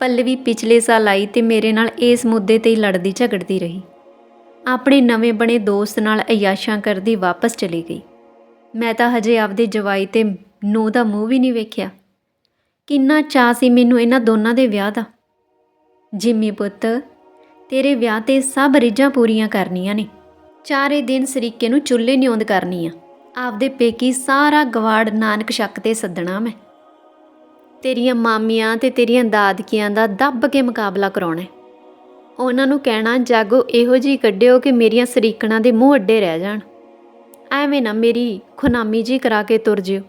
ਪੱਲਵੀ ਪਿਛਲੇ ਸਾਲ ਆਈ ਤੇ ਮੇਰੇ ਨਾਲ ਇਸ ਮੁੱਦੇ ਤੇ ਹੀ ਲੜਦੀ ਝਗੜਦੀ ਰਹੀ। ਆਪਣੇ ਨਵੇਂ ਬਣੇ ਦੋਸਤ ਨਾਲ ਅਯਾਸ਼ਾਂ ਕਰਦੀ ਵਾਪਸ ਚਲੀ ਗਈ। ਮੈਂ ਤਾਂ ਹਜੇ ਆਪਦੇ ਜਵਾਈ ਤੇ ਨੂੰ ਦਾ ਮੂੰਹ ਵੀ ਨਹੀਂ ਵੇਖਿਆ। ਕਿੰਨਾ ਚਾਅ ਸੀ ਮੈਨੂੰ ਇਹਨਾਂ ਦੋਨਾਂ ਦੇ ਵਿਆਹ ਦਾ। ਜਿੰਮੀ ਪੁੱਤ, ਤੇਰੇ ਵਿਆਹ ਤੇ ਸਭ ਰੀਝਾਂ ਪੂਰੀਆਂ ਕਰਨੀਆਂ ਨੇ। ਚਾਰੇ ਦਿਨ ਸਰੀਕੇ ਨੂੰ ਚੁੱਲ੍ਹੇ ਨਿਉਂਦ ਕਰਨੀ ਆ। ਆਪਦੇ ਪੇਕੀ ਸਾਰਾ ਗਵਾੜ ਨਾਨਕ ਸ਼ੱਕ ਤੇ ਸੱਦਣਾ ਮੈਂ। ਤੇਰੀਆਂ ਮਾਮੀਆਂ ਤੇ ਤੇਰੀਆਂ ਦਾਦਕੀਆਂ ਦਾ ਦੱਬ ਕੇ ਮੁਕਾਬਲਾ ਕਰਾਉਣਾ। ਉਹਨਾਂ ਨੂੰ ਕਹਿਣਾ, ਜਾਗੋ, ਇਹੋ ਜੀ ਕੱਢਿਓ ਕਿ ਮੇਰੀਆਂ ਸਰੀਕਣਾਂ ਦੇ ਮੂੰਹ ਅੱਡੇ ਰਹਿ ਜਾਣ। ਐਵੇਂ ਨਾ ਮੇਰੀ ਖੁਨਾਮੀ ਜੀ ਕਰਾ ਕੇ ਤੁਰ ਜਿਓ।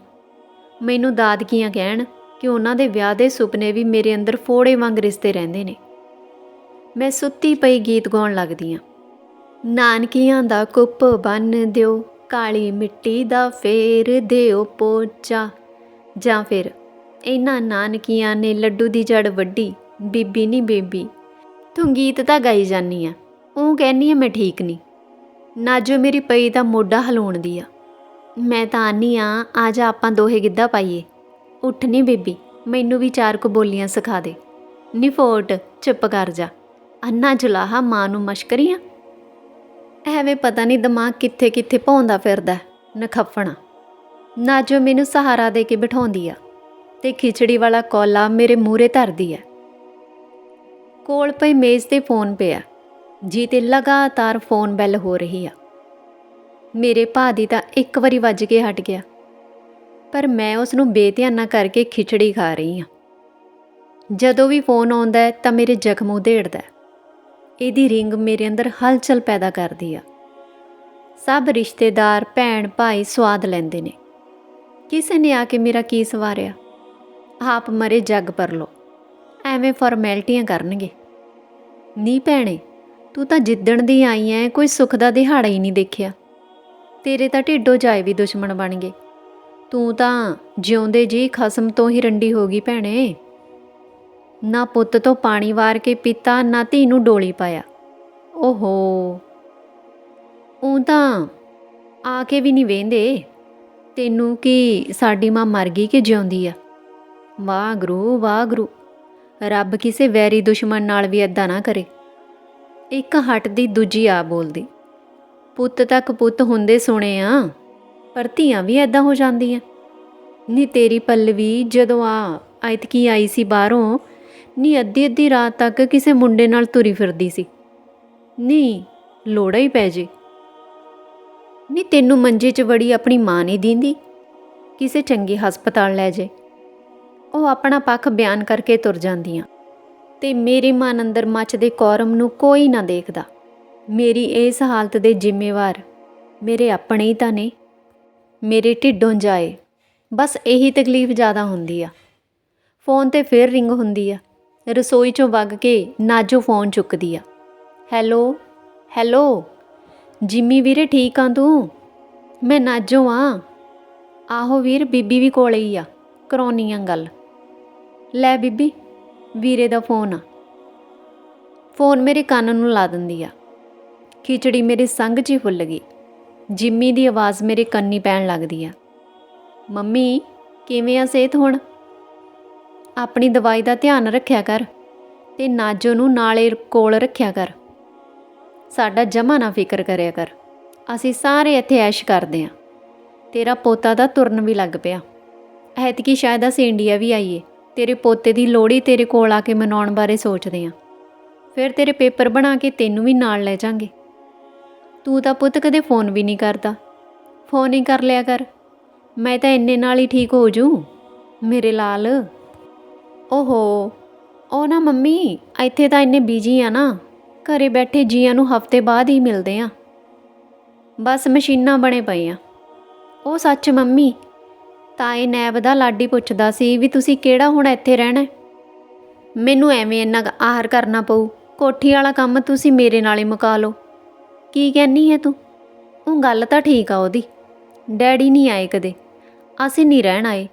ਮੈਨੂੰ ਦਾਦਕੀਆਂ ਕਹਿਣ ਕਿ ਉਹਨਾਂ ਦੇ ਵਿਆਹ ਦੇ ਸੁਪਨੇ ਵੀ ਮੇਰੇ ਅੰਦਰ ਫੋੜੇ ਵਾਂਗ ਰਿਸ਼ਤੇ ਰਹਿੰਦੇ ਨੇ। ਮੈਂ ਸੁੱਤੀ ਪਈ ਗੀਤ ਗਾਉਣ ਲੱਗਦੀ ਆਂ। ਨਾਨਕੀਆਂ ਦਾ ਕੁੱਪ ਬੰਨ ਦਿਓ, ਕਾਲੀ ਮਿੱਟੀ ਦਾ ਫੇਰ ਦਿਓ ਪੋਚਾ। ਜਾਂ ਫਿਰ, ਇਹਨਾਂ ਨਾਨਕੀਆਂ ਨੇ ਲੱਡੂ ਦੀ ਜੜ ਵੱਡੀ ਬੀਬੀ ਨਹੀਂ ਬੇਬੀ, ਤੂੰ ਗੀਤ ਤਾਂ ਗਾਈ ਜਾਨੀ ਆ ਉਹ ਕਹਿੰਨੀ ਆ ਮੈਂ ਠੀਕ ਨਹੀਂ ਨਾ ਜੋ ਮੇਰੀ ਪਈ ਦਾ ਮੋਢਾ ਹਲਾਉਣ ਦੀ ਆ। ਮੈਂ ਤਾਂ ਆਨੀ ਆ ਆ ਜਾ ਆਪਾਂ ਦੋਹੇ ਗਿੱਧਾ ਪਾਈਏ। ਉੱਠ ਨਹੀਂ ਬੇਬੀ, ਮੈਨੂੰ ਵੀ ਚਾਰ ਕੁ ਬੋਲੀਆਂ ਸਿਖਾ ਦੇ। ਨਿਫੋਟ ਚੁੱਪ ਕਰ ਜਾ। ਅੰਨਾ ਜੁਲਾਹਾ ਮਾਂ ਨੂੰ ਮਸ਼ਕਰੀਆਂ ਐਵੇਂ ਪਤਾ ਨਹੀਂ ਦਿਮਾਗ ਕਿੱਥੇ ਕਿੱਥੇ ਭੌਂਦਾ ਫਿਰਦਾ ਨਖੱਫਣਾ। ਨਾ ਜੋ ਮੈਨੂੰ ਸਹਾਰਾ ਦੇ ਕੇ ਬਿਠਾਉਂਦੀ ਆ, ਤੇ ਖਿਚੜੀ ਵਾਲਾ ਕੋਲਾ ਮੇਰੇ ਮੂਹਰੇ ਧਰਦੀ ਆ। ਕੋਲ ਪਈ ਮੇਜ਼ ਤੇ ਫੋਨ ਪਿਆ, ਜੀ ਤੇ ਲਗਾਤਾਰ ਫੋਨ ਬੈਲ ਹੋ ਰਹੀ ਆ। ਮੇਰੇ ਭਾ ਦੀ ਤਾਂ ਇੱਕ ਵਾਰੀ ਵੱਜ ਕੇ ਹਟ ਗਿਆ, ਪਰ ਮੈਂ ਉਸ ਨੂੰ ਬੇਧਿਆਨਾ ਕਰਕੇ ਖਿਚੜੀ ਖਾ ਰਹੀ ਆ। ਜਦੋਂ ਵੀ ਫੋਨ ਆਉਂਦਾ ਤਾਂ ਮੇਰੇ ਜ਼ਖਮ ਉਧੇੜਦਾ ਇਹਦੀ ਰਿੰਗ ਮੇਰੇ ਅੰਦਰ ਹਲਚਲ ਪੈਦਾ ਕਰਦੀ ਆ। ਸਭ ਰਿਸ਼ਤੇਦਾਰ, ਭੈਣ, ਭਾਈ ਸਵਾਦ ਲੈਂਦੇ ਨੇ। ਕਿਸੇ ਨੇ ਆ ਕੇ ਮੇਰਾ ਕੀ ਸਵਾਰਿਆ? ਆਪ ਮਰੇ ਜੱਗ ਪਰ ਲੋ ਐਵੇਂ ਫਾਰਮੈਲਿਟੀਆਂ ਕਰਨਗੇ। ਨੀ ਭੈਣੇ, ਤੂੰ ਤਾਂ ਜਿੱਦਣ ਦੀ ਆਈ ਐ, ਕੋਈ ਸੁੱਖ ਦਾ ਦਿਹਾੜਾ ਹੀ ਨਹੀਂ ਦੇਖਿਆ। ਤੇਰੇ ਤਾਂ ਢਿੱਡੋ ਜਾਏ ਵੀ ਦੁਸ਼ਮਣ ਬਣ ਗਏ। ਤੂੰ ਤਾਂ ਜਿਉਂਦੇ ਜੀ ਖਸਮ ਤੋਂ ਹੀ ਰੰਡੀ ਹੋ ਗਈ ਭੈਣੇ। ਨਾ ਪੁੱਤ ਤੋਂ ਪਾਣੀ ਵਾਰ ਕੇ ਪੀਤਾ, ਨਾ ਧੀ ਨੂੰ ਡੋਲੀ ਪਾਇਆ। ਓਹੋ। ਉਹ ਤਾਂ ਆ ਕੇ ਵੀ ਨਹੀਂ ਵੇਂਦੇ। ਤੈਨੂੰ ਕੀ ਸਾਡੀ ਮਾਂ ਮਰ ਗਈ ਕਿ ਜਿਉਂਦੀ ਆ? ਵਾਹ ਗੁਰੂ ਵਾਹ ਗੁਰੂ ਰੱਬ ਕਿਸੇ ਵੈਰੀ ਦੁਸ਼ਮਣ ਨਾਲ ਵੀ ਏਦਾਂ ਨਾ ਕਰੇ। ਇੱਕ ਹਟਦੀ ਦੂਜੀ ਆ ਬੋਲਦੀ। ਪੁੱਤ ਤੱਕ ਪੁੱਤ ਹੁੰਦੇ ਸੁਣੇ ਆ, ਪਰ ਧੀਆਂ ਵੀ ਏਦਾਂ ਹੋ ਜਾਂਦੀਆਂ। ਨੀ ਤੇਰੀ ਪੱਲਵੀ ਜਦੋਂ ਆ ਐਤਕੀ ਆਈ ਸੀ ਬਾਹਰੋਂ ਨੀ, ਅੱਧੀ ਅੱਧੀ ਰਾਤ ਤੱਕ ਕਿਸੇ ਮੁੰਡੇ ਨਾਲ ਤੁਰੀ ਫਿਰਦੀ ਸੀ। ਨੀ, ਲੋੜਾ ਹੀ ਪੈ ਜੇ। ਨੀ, ਤੈਨੂੰ ਮੰਜੇ 'ਚ ਵੜੀ ਆਪਣੀ ਮਾਂ ਨਹੀਂ ਦਿੰਦੀ? ਕਿਸੇ ਚੰਗੇ ਹਸਪਤਾਲ ਲੈ ਜੇ। ਉਹ ਆਪਣਾ ਪੱਖ ਬਿਆਨ ਕਰਕੇ ਤੁਰ ਜਾਂਦੀਆਂ। ਤੇ ਮੇਰੇ ਮਨ ਅੰਦਰ ਮੱਚਦੇ ਕੌਰਮ ਨੂੰ ਕੋਈ ਨਾ ਦੇਖਦਾ। ਮੇਰੀ ਇਸ ਹਾਲਤ ਦੇ ਜ਼ਿੰਮੇਵਾਰ ਮੇਰੇ ਆਪਣੇ ਹੀ ਤਾਂ ਨੇ। ਮੇਰੇ ਢਿੱਡੋਂ ਜਾਏ। ਬਸ ਇਹੀ ਤਕਲੀਫ ਜ਼ਿਆਦਾ ਹੁੰਦੀ ਆ। ਫੋਨ ਤੇ ਫਿਰ ਰਿੰਗ ਹੁੰਦੀ ਆ। ਰਸੋਈ ਚੋਂ ਵਗ ਕੇ ਨਾਜੋ ਫੋਨ ਚੁੱਕਦੀ ਆ। ਹੈਲੋ ਹੈਲੋ, ਜਿੰਮੀ ਵੀਰੇ ਠੀਕ ਆ ਤੂੰ? ਮੈਂ ਨਾਜੋ ਆ। ਆਹੋ ਵੀਰ, ਬੀਬੀ ਵੀ ਕੋਲੇ ਹੀ ਆ, ਕਰਾਉਣੀ ਆ ਗੱਲ। ਲੈ ਬੀਬੀ, ਵੀਰੇ ਦਾ ਫੋਨ ਆ। ਫੋਨ ਮੇਰੇ ਕੰਨ ਨੂੰ ਲਾ ਦਿੰਦੀ ਆ। ਖਿਚੜੀ ਮੇਰੇ ਸੰਗ 'ਚ ਹੀ ਫੁੱਲ ਗਈ। ਜਿੰਮੀ ਦੀ ਆਵਾਜ਼ ਮੇਰੇ ਕੰਨੀ ਪੈਣ ਲੱਗਦੀ ਆ। ਮੰਮੀ, ਕਿਵੇਂ ਆ ਸਿਹਤ ਹੁਣ? ਆਪਣੀ ਦਵਾਈ ਦਾ ਧਿਆਨ ਰੱਖਿਆ ਕਰ ਤੇ ਨਾਜੋ ਨੂੰ ਨਾਲੇ ਕੋਲ ਰੱਖਿਆ ਕਰ। ਸਾਡਾ ਜਮਾ ਨਾ ਫਿਕਰ ਕਰਿਆ ਕਰ। ਅਸੀਂ ਸਾਰੇ ਇੱਥੇ ਐਸ਼ ਕਰਦੇ ਆਂ। ਤੇਰਾ ਪੋਤਾ ਦਾ ਤੁਰਨ ਵੀ ਲੱਗ ਪਿਆ। ਐਤਕੀ ਸ਼ਾਇਦ ਅਸੀਂ ਇੰਡੀਆ ਵੀ ਆਈਏ। ਤੇਰੇ ਪੋਤੇ ਦੀ ਲੋਹੜੀ ਤੇਰੇ ਕੋਲ ਆ ਕੇ ਮਨਾਉਣ ਬਾਰੇ ਸੋਚਦੇ ਆਂ। ਫਿਰ ਤੇਰੇ ਪੇਪਰ ਬਣਾ ਕੇ ਤੈਨੂੰ ਵੀ ਨਾਲ ਲੈ ਜਾਾਂਗੇ। ਤੂੰ ਤਾਂ ਪੁੱਤ ਕਦੇ ਫੋਨ ਵੀ ਨਹੀਂ ਕਰਦਾ। ਫੋਨ ਹੀ ਕਰ ਲਿਆ ਕਰ। ਮੈਂ ਤਾਂ ਇੰਨੇ ਨਾਲ ਹੀ ਠੀਕ ਹੋ ਜੂ। ਮੇਰੇ ਲਾਲ। ਓਹੋ, ਉਹ ਨਾ ਮੰਮੀ, ਇੱਥੇ ਤਾਂ ਇੰਨੇ ਬਿਜ਼ੀ ਆ ਨਾ। ਘਰੇ ਬੈਠੇ ਜੀਆਂ ਨੂੰ ਹਫ਼ਤੇ ਬਾਅਦ ਹੀ ਮਿਲਦੇ ਆ। ਬਸ ਮਸ਼ੀਨਾਂ ਬਣੇ ਪਏ ਆ। ਉਹ ਸੱਚ ਮੰਮੀ ਤਾਏ ਨੈਬ ਦਾ ਲਾਡੀ ਪੁੱਛਦਾ ਸੀ ਵੀ ਤੁਸੀਂ ਕਿਹੜਾ ਹੁਣ ਇੱਥੇ ਰਹਿਣਾ ਮੈਨੂੰ ਐਵੇਂ ਇੰਨਾ ਕੁ ਆਹਰ ਕਰਨਾ ਪਊ। ਕੋਠੀ ਵਾਲਾ ਕੰਮ ਤੁਸੀਂ ਮੇਰੇ ਨਾਲ ਹੀ ਮੁਕਾ ਲਓ। ਕੀ ਕਹਿਨੀ ਹੈ ਤੂੰ? ਉਹ ਗੱਲ ਤਾਂ ਠੀਕ ਆ ਉਹਦੀ। ਡੈਡੀ ਨਹੀਂ ਆਏ ਕਦੇ। ਅਸੀਂ ਨਹੀਂ ਰਹਿਣ ਆਏ।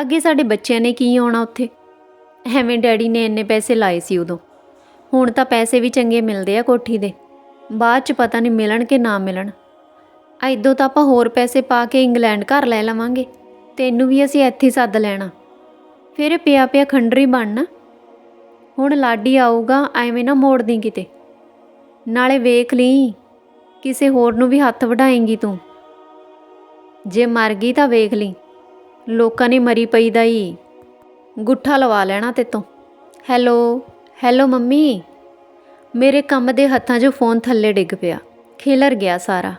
ਅੱਗੇ ਸਾਡੇ ਬੱਚਿਆਂ ਨੇ ਕੀ ਆਉਣਾ ਉੱਥੇ? ਐਵੇਂ ਡੈਡੀ ਨੇ ਇੰਨੇ ਪੈਸੇ ਲਾਏ ਸੀ ਉਦੋਂ। ਹੁਣ ਤਾਂ ਪੈਸੇ ਵੀ ਚੰਗੇ ਮਿਲਦੇ ਆ ਕੋਠੀ ਦੇ। ਬਾਅਦ ਚ ਪਤਾ ਨਹੀਂ ਮਿਲਣ ਕਿ ਨਾ ਮਿਲਣ। ਐਦੋਂ ਤਾਂ ਆਪਾਂ ਹੋਰ ਪੈਸੇ ਪਾ ਕੇ ਇੰਗਲੈਂਡ ਘਰ ਲੈ ਲਵਾਂਗੇ। ਤੈਨੂੰ ਵੀ ਅਸੀਂ ਇੱਥੇ ਸੱਦ ਲੈਣਾ। ਫਿਰ ਇਹ ਪਿਆ ਪਿਆ ਖੰਡਰੀ ਬਣਨਾ। ਹੁਣ ਲਾਡੀ ਆਊਗਾ, ਐਵੇਂ ਨਾ ਮੋੜਦੀ ਕਿਤੇ। ਨਾਲੇ ਵੇਖ ਲਈ, ਕਿਸੇ ਹੋਰ ਨੂੰ ਵੀ ਹੱਥ ਵਢਾਏਂਗੀ ਤੂੰ। ਜੇ ਮਰ ਗਈ ਤਾਂ ਵੇਖ ਲਈ। ਲੋਕਾਂ ਨੇ ਮਰੀ ਪਈ ਦਾ ਹੀ ਗੁੱਠਾ ਲਵਾ ਲੈਣਾ ਤੇਤੋਂ। Hello hello mummy. ਮੇਰੇ ਕੰਮ ਦੇ ਹੱਥਾਂ 'ਚੋਂ ਫੋਨ ਥੱਲੇ ਡਿੱਗ ਪਿਆ। ਖਿਲਰ ਗਿਆ ਸਾਰਾ।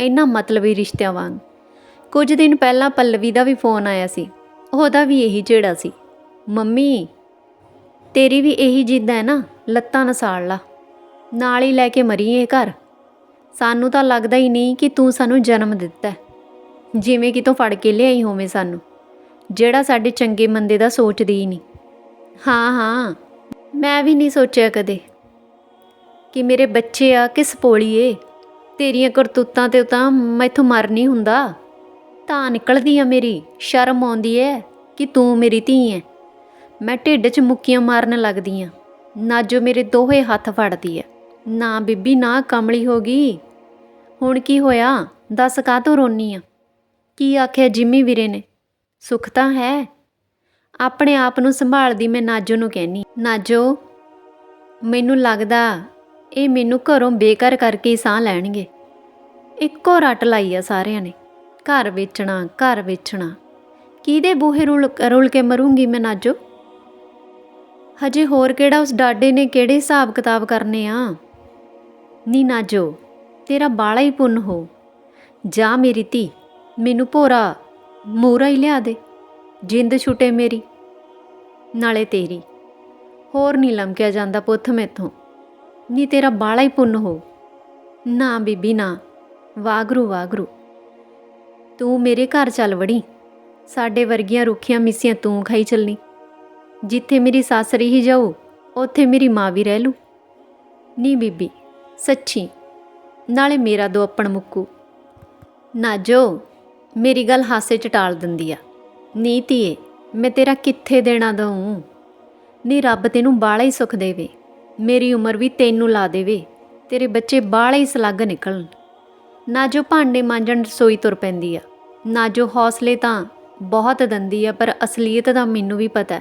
ਇੰਨਾ ਮਤਲਬੀ ਰਿਸ਼ਤਿਆਂ ਵਾਂਗ। ਕੁਝ ਦਿਨ ਪਹਿਲਾਂ ਪੱਲਵੀ ਦਾ ਵੀ ਫੋਨ ਆਇਆ ਸੀ। ਉਹਦਾ ਵੀ ਇਹੀ ਝੇੜਾ ਸੀ। ਮੰਮੀ, ਤੇਰੀ ਵੀ ਇਹੀ ਜਿੱਦ ਹੈ ਨਾ, ਲੱਤਾਂ ਨਸਾਲ ਲਾ। ਨਾਲ ਹੀ ਲੈ ਕੇ ਮਰੀਏ ਘਰ। ਸਾਨੂੰ ਤਾਂ ਲੱਗਦਾ ਹੀ ਨਹੀਂ ਕਿ ਤੂੰ ਸਾਨੂੰ ਜਨਮ ਦਿੱਤਾ। ਜਿਵੇਂ ਕਿ ਤੂੰ ਫੜ ਕੇ ਲਿਆਈ ਹੋਵੇਂ ਸਾਨੂੰ। ਜਿਹੜਾ ਸਾਡੇ ਚੰਗੇ ਮੰਦੇ ਦਾ ਸੋਚਦੀ ਹੀ ਨਹੀਂ। ਹਾਂ ਹਾਂ, ਮੈਂ ਵੀ ਨਹੀਂ ਸੋਚਿਆ ਕਦੇ ਕਿ ਮੇਰੇ ਬੱਚੇ ਆ ਕਿਸ ਪੋਲੀਏ, ਤੇਰੀਆਂ ਕਰਤੂਤਾਂ ਤੇ ਤਾਂ ਮੈਥੋਂ ਮਰ ਨਹੀਂ ਹੁੰਦਾ। ਤਾਂ ਨਿਕਲਦੀ ਆ ਮੇਰੀ, ਸ਼ਰਮ ਆਉਂਦੀ ਐ ਕਿ ਤੂੰ ਮੇਰੀ ਧੀ ਐ। ਮੈਂ ਢਿੱਡ 'ਚ ਮੁੱਕੀਆਂ ਮਾਰਨ ਲੱਗਦੀ ਆ ਨਾ ਜੋ ਮੇਰੇ ਦੋਹੇ ਹੱਥ ਫੜਦੀ ਐ, ਨਾ ਬੀਬੀ, ਨਾ ਕਮਲੀ ਹੋ ਗਈ। ਹੁਣ ਕੀ ਹੋਇਆ? ਦੱਸ ਕਾਹ ਤੋਂ ਰੋਨੀ ਆ? ਕੀ ਆਖਿਆ ਜਿੰਮੀ ਵੀਰੇ ਨੇ? ਸੁੱਖ ਤਾਂ ਹੈ। ਆਪਣੇ ਆਪ ਨੂੰ ਸੰਭਾਲਦੀ ਮੈਂ ਨਾਜੋ ਨੂੰ ਕਹਿਨੀ ਨਾਜੋ, ਮੈਨੂੰ ਲੱਗਦਾ ਇਹ ਮੈਨੂੰ ਘਰੋਂ ਬੇਘਰ ਕਰਕੇ ਹੀ ਸਾਹ ਲੈਣਗੇ। ਇੱਕੋ ਰੱਟ ਲਾਈ ਆ ਸਾਰਿਆਂ ਨੇ। ਘਰ ਵੇਚਣਾ ਘਰ ਵੇਚਣਾ। ਕਿਹਦੇ ਬੂਹੇ ਰੁਲ ਰੁਲ ਕੇ ਮਰੂੰਗੀ ਮੈਂ ਨਾਜੋ? ਹਜੇ ਹੋਰ ਕਿਹੜਾ ਉਸ ਡਾਡੇ ਨੇ ਕਿਹੜੇ ਹਿਸਾਬ ਕਿਤਾਬ ਕਰਨੇ ਆ? ਨੀ ਨਾਜੋ, ਤੇਰਾ ਬਾਲਾ ਹੀ ਪੁੰਨ ਹੋ। ਜਾ ਮੇਰੀ ਧੀ, ਮੈਨੂੰ ਭੋਰਾ ਮੂਰਾ ਹੀ ਲਿਆ ਦੇ। ਜਿੰਦ ਛੁੱਟੇ ਮੇਰੀ, ਨਾਲੇ ਤੇਰੀ। ਹੋਰ ਨਹੀਂ ਲਮਕਿਆ ਜਾਂਦਾ ਪੁੱਤ ਮੈਥੋਂ। ਨਹੀਂ ਤੇਰਾ ਬਾਲਾ ਹੀ ਪੁੰਨ ਹੋ ਨਾ ਬੀਬੀ, ਨਾ। ਵਾਗਰੂ ਵਾਗਰੂ। ਤੂੰ ਮੇਰੇ ਘਰ ਚੱਲ ਵੜੀ। ਸਾਡੇ ਵਰਗੀਆਂ ਰੁੱਖੀਆਂ ਮਿਸੀਆਂ ਤੂੰ ਖਾਈ ਚੱਲਣੀ। ਜਿੱਥੇ ਮੇਰੀ ਸੱਸ ਰਹੀ ਜਾਊ, ਉੱਥੇ ਮੇਰੀ ਮਾਂ ਵੀ ਰਹਿ ਲੂ ਨਹੀਂ ਬੀਬੀ, ਸੱਚੀ। ਨਾਲੇ ਮੇਰਾ ਦੋ ਅੱਪਣ ਮੁੱਕੂ। ਨਾ ਜੋ। ਮੇਰੀ ਗੱਲ ਹਾਸੇ ਚ ਟਾਲ ਦਿੰਦੀ ਆ। ਨੀ ਧੀਏ, ਮੈਂ ਤੇਰਾ ਕਿੱਥੇ ਦੇਣਾ ਦਊਂ? ਨੀ ਰੱਬ ਤੈਨੂੰ ਬਾਲਾ ਹੀ ਸੁਖ ਦੇਵੇ। ਮੇਰੀ ਉਮਰ ਵੀ ਤੈਨੂੰ ਲਾ ਦੇਵੇ। ਤੇਰੇ ਬੱਚੇ ਬਾਲਾ ਹੀ ਸਲੱਗ ਨਿਕਲਣ। ਨਾ ਜੋ ਭਾਂਡੇ ਮਾਂਜਣ ਰਸੋਈ ਤੁਰ ਪੈਂਦੀ ਆ। ਨਾ ਜੋ ਹੌਸਲੇ ਤਾਂ ਬਹੁਤ ਦੰਦੀ ਆ, ਪਰ ਅਸਲੀਅਤ ਦਾ ਮੈਨੂੰ ਵੀ ਪਤਾ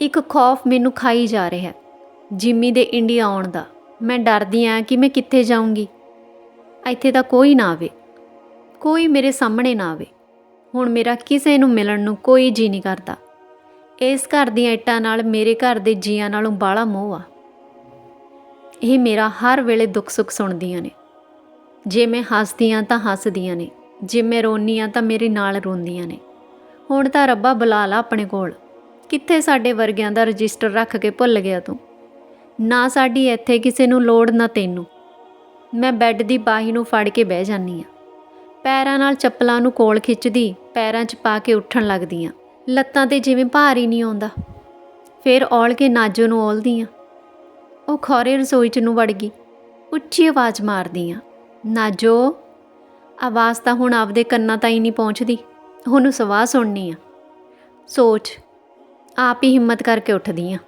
ਇੱਕ ਖੌਫ ਮੈਨੂੰ ਖਾਈ ਜਾ ਰਿਹਾ ਜਿੰਮੀ ਦੇ ਇੰਡੀਆ ਆਉਣ ਦਾ। ਮੈਂ ਡਰਦੀ ਆ ਕਿ ਮੈਂ ਕਿੱਥੇ ਜਾਊਂਗੀ। ਇੱਥੇ ਤਾਂ ਕੋਈ ਨਾ ਆਵੇ। ਕੋਈ ਮੇਰੇ ਸਾਹਮਣੇ ਨਾ ਆਵੇ। ਹੁਣ ਮੇਰਾ ਕਿਸੇ ਨੂੰ ਮਿਲਣ ਨੂੰ ਕੋਈ ਜੀ ਨਹੀਂ ਕਰਦਾ। ਇਸ ਘਰ ਦੀਆਂ ਇੱਟਾਂ ਨਾਲ ਮੇਰੇ ਘਰ ਦੇ ਜੀਆਂ ਨਾਲੋਂ ਬਾਲਾ ਮੋਹ ਆ। ਇਹ ਮੇਰਾ ਹਰ ਵੇਲੇ ਦੁੱਖ ਸੁੱਖ ਸੁਣਦੀਆਂ ਨੇ। ਜੇ ਮੈਂ ਹੱਸਦੀ ਹਾਂ ਤਾਂ ਹੱਸਦੀਆਂ ਨੇ, ਜੇ ਮੈਂ ਰੋਨੀ ਹਾਂ ਤਾਂ ਮੇਰੇ ਨਾਲ ਰੋਂਦੀਆਂ ਨੇ। ਹੁਣ ਤਾਂ ਰੱਬਾ ਬੁਲਾ ਲਾ ਆਪਣੇ ਕੋਲ। ਕਿੱਥੇ ਸਾਡੇ ਵਰਗਿਆਂ ਦਾ ਰਜਿਸਟਰ ਰੱਖ ਕੇ ਭੁੱਲ ਗਿਆ ਤੂੰ? ਨਾ ਸਾਡੀ ਇੱਥੇ ਕਿਸੇ ਨੂੰ ਲੋੜ ਨਾ ਤੈਨੂੰ। ਮੈਂ ਬੈੱਡ ਦੀ ਬਾਹੀ ਨੂੰ ਫੜ ਕੇ ਬਹਿ ਜਾਂਦੀ ਹਾਂ। ਪੈਰਾਂ ਨਾਲ ਚੱਪਲਾਂ ਨੂੰ ਕੋਲ ਖਿੱਚਦੀ, ਪੈਰਾਂ 'ਚ ਪਾ ਕੇ ਉੱਠਣ ਲੱਗਦੀ ਹਾਂ ਲੱਤਾਂ ਤੇ ਜਿਵੇਂ ਭਾਰ ਹੀ ਨਹੀਂ ਆਉਂਦਾ। ਫਿਰ ਔਲ ਕੇ ਨਾਜੋ ਨੂੰ ਔਲਦੀ ਹਾਂ ਉਹ ਖੋਰੇ ਰਸੋਈ 'ਚ ਨੂੰ ਵੜ ਗਈ। ਉੱਚੀ ਆਵਾਜ਼ ਮਾਰਦੀ ਆ ਨਾਜੋ, ਆਵਾਜ਼ ਤਾਂ ਹੁਣ ਆਪਦੇ ਕੰਨਾਂ ਤਾਈਂ ਨਹੀਂ ਪਹੁੰਚਦੀ। ਉਹਨੂੰ ਸਵਾਹ ਸੁਣਨੀ ਆ। ਸੋਚ, ਆਪ ਹੀ ਹਿੰਮਤ ਕਰਕੇ ਉੱਠਦੀ ਆ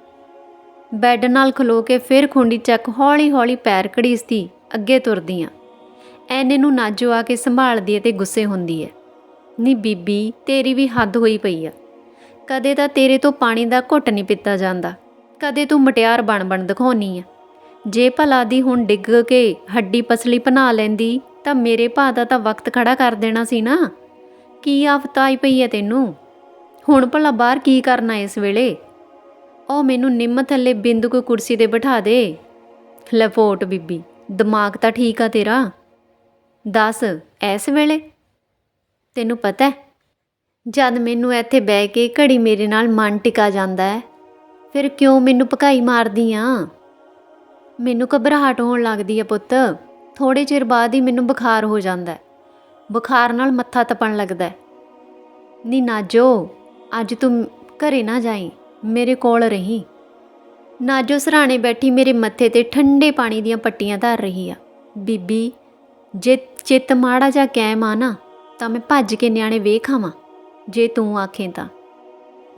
ਬੈੱਡ ਨਾਲ ਖਲੋ ਕੇ ਫਿਰ ਖੁੰਡੀ ਚੱਕ ਹੌਲੀ-ਹੌਲੀ ਪੈਰ ਘੜੀਸਦੀ ਅੱਗੇ ਤੁਰਦੀ ਆ ਐਨੇ ਨੂੰ ਨਾਜੋ ਆ ਕੇ ਸੰਭਾਲਦੀ ਹੈ ਤੇ ਗੁੱਸੇ ਹੁੰਦੀ ਹੈ। ਨੀ ਬੀਬੀ, ਤੇਰੀ ਵੀ ਹੱਦ ਹੋਈ ਪਈ ਆ। ਕਦੇ ਤਾਂ ਤੇਰੇ ਤੋਂ ਪਾਣੀ ਦਾ ਘੁੱਟ ਨਹੀਂ ਪੀਤਾ ਜਾਂਦਾ। ਕਦੇ ਤੂੰ ਮਟਿਆਰ ਬਣ ਬਣ ਦਿਖਾਉਣੀ ਆ। ਜੇ ਭਲਾ ਦੀ ਹੁਣ ਡਿੱਗ ਕੇ ਹੱਡੀ ਪਸਲੀ ਬਣਾ ਲੈਂਦੀ, ਤਾਂ ਮੇਰੇ ਭਾ ਦਾ ਤਾਂ ਵਕਤ ਖੜਾ ਕਰ ਦੇਣਾ ਸੀ ਨਾ। ਕੀ ਆਫਤ ਆਈ ਪਈ ਹੈ ਤੈਨੂੰ? ਹੁਣ ਭਲਾ ਬਾਹਰ ਕੀ ਕਰਨਾ ਇਸ ਵੇਲੇ? ਉਹ ਮੈਨੂੰ ਨਿੰਮ ਥੱਲੇ ਬਿੰਦੂ ਕੋ ਕੁਰਸੀ ਤੇ ਬਿਠਾ ਦੇ। ਲਫੋਟ ਬੀਬੀ, ਦਿਮਾਗ ਤਾਂ ਠੀਕ ਆ ਤੇਰਾ। ਦੱਸ, ਇਸ ਵੇਲੇ? ਤੈਨੂੰ ਪਤਾ ਹੈ, ਜਦ ਮੈਨੂੰ ਇੱਥੇ ਬਹਿ ਕੇ ਘੜੀ ਮੇਰੇ ਨਾਲ ਮਨ ਟਿਕਾ ਜਾਂਦਾ ਹੈ, ਫਿਰ ਕਿਉਂ ਮੈਨੂੰ ਭਕਾਈ ਮਾਰਦੀ ਆ? ਮੈਨੂੰ ਘਬਰਾਹਟ ਹੋਣ ਲੱਗਦੀ ਹੈ ਪੁੱਤ। ਥੋੜੇ ਚਿਰ ਬਾਅਦ ਹੀ ਮੈਨੂੰ ਬੁਖਾਰ ਹੋ ਜਾਂਦਾ ਹੈ। ਬੁਖਾਰ ਨਾਲ ਮੱਥਾ ਤਪਣ ਲੱਗਦਾ ਹੈ। ਨੀ ਨਾਜੋ ਅੱਜ ਤੂੰ ਘਰੇ ਨਾ ਜਾਈ, ਮੇਰੇ ਕੋਲ ਰਹੀ। ਨਾਜੋ ਸਰਾਣੇ ਬੈਠੀ ਮੇਰੇ ਮੱਥੇ ਤੇ ਠੰਡੇ ਪਾਣੀ ਦੀਆਂ ਪੱਟੀਆਂ ਧਰ ਰਹੀ ਆ। ਬੀਬੀ, ਜੇ ਚਿੱਤ ਮਾੜਾ ਜਾ ਕੈਮ ਆ ਨਾ, ਤਾਂ ਮੈਂ ਭੱਜ ਕੇ ਨਿਆਣੇ ਵੇਖ ਆਵਾਂ, ਜੇ ਤੂੰ ਆਖੇ ਤਾਂ।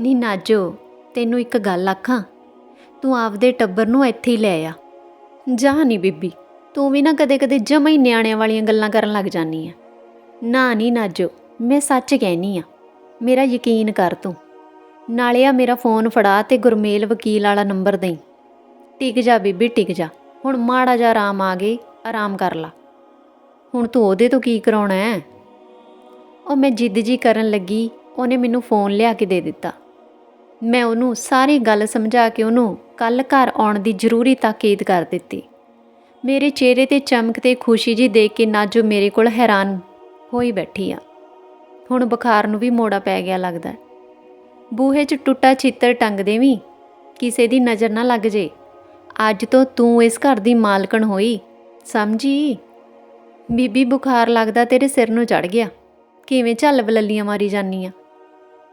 ਨੀ ਨਾਜੋ, ਤੈਨੂੰ ਇੱਕ ਗੱਲ ਆਖਾਂ, ਤੂੰ ਆਪਦੇ ਟੱਬਰ ਨੂੰ ਇੱਥੇ ਹੀ ਲੈ ਆ। ਜਾ ਨਹੀਂ ਬੀਬੀ, ਤੂੰ ਵੀ ਨਾ ਕਦੇ-ਕਦੇ ਜਮਾ ਹੀ ਨਿਆਣਿਆਂ ਵਾਲੀਆਂ ਗੱਲਾਂ ਕਰਨ ਲੱਗ ਜਾਨੀ ਆ। ਨਾ ਨਹੀਂ ਨਾਜੋ, ਮੈਂ ਸੱਚ ਕਹਿਨੀ ਆ, ਮੇਰਾ ਯਕੀਨ ਕਰ ਤੂੰ। ਨਾਲੇ ਆ ਮੇਰਾ ਫੋਨ ਫੜਾ ਤੇ ਗੁਰਮੇਲ ਵਕੀਲ ਵਾਲਾ ਨੰਬਰ ਦੇਈ। ਟਿਕ ਜਾ ਬੀਬੀ, ਟਿਕ ਜਾ, ਹੁਣ ਮਾੜਾ ਜਾ ਆਰਾਮ ਆ ਗਏ, ਆਰਾਮ ਕਰ ਲਾ। ਹੁਣ ਤੂੰ ਉਹਦੇ ਤੋਂ ਕੀ ਕਰਾਉਣਾ ਹੈ? ਉਹ ਮੈਂ ਜਿੱਦ ਜੀ ਕਰਨ ਲੱਗੀ, ਉਹਨੇ ਮੈਨੂੰ ਫੋਨ ਲਿਆ ਕੇ ਦੇ ਦਿੱਤਾ। ਮੈਂ ਉਹਨੂੰ ਸਾਰੀ ਗੱਲ ਸਮਝਾ ਕੇ ਉਹਨੂੰ ਕੱਲ ਘਰ ਆਉਣ ਦੀ ਜ਼ਰੂਰੀ ਤਾਕੀਦ ਕਰ ਦਿੱਤੀ। ਮੇਰੇ ਚਿਹਰੇ ਤੇ ਚਮਕ ਤੇ ਖੁਸ਼ੀ ਜੀ ਦੇਖ ਕੇ ਨਾਜੋ ਮੇਰੇ ਕੋਲ ਹੈਰਾਨ ਹੋਈ ਬੈਠੀ ਆ। ਹੁਣ ਬੁਖਾਰ ਨੂੰ ਵੀ ਮੋੜਾ ਪੈ ਗਿਆ ਲੱਗਦਾ ਬੂਹੇ 'ਚ ਟੁੱਟਾ ਚਿੱਤਰ ਟੰਗ ਦੇਵੀਂ ਕਿਸੇ ਦੀ ਨਜ਼ਰ ਨਾ ਲੱਗ ਜੇ। ਅੱਜ ਤੋਂ ਤੂੰ ਇਸ ਘਰ ਦੀ ਮਾਲਕਣ ਹੋਈ, ਸਮਝੀ? ਬੀਬੀ ਬੁਖਾਰ ਲੱਗਦਾ ਤੇਰੇ ਸਿਰ ਨੂੰ ਚੜ ਗਿਆ। ਕਿਵੇਂ ਝੱਲ ਬਲੱਲੀਆਂ ਮਾਰੀ ਜਾਨੀ ਆ?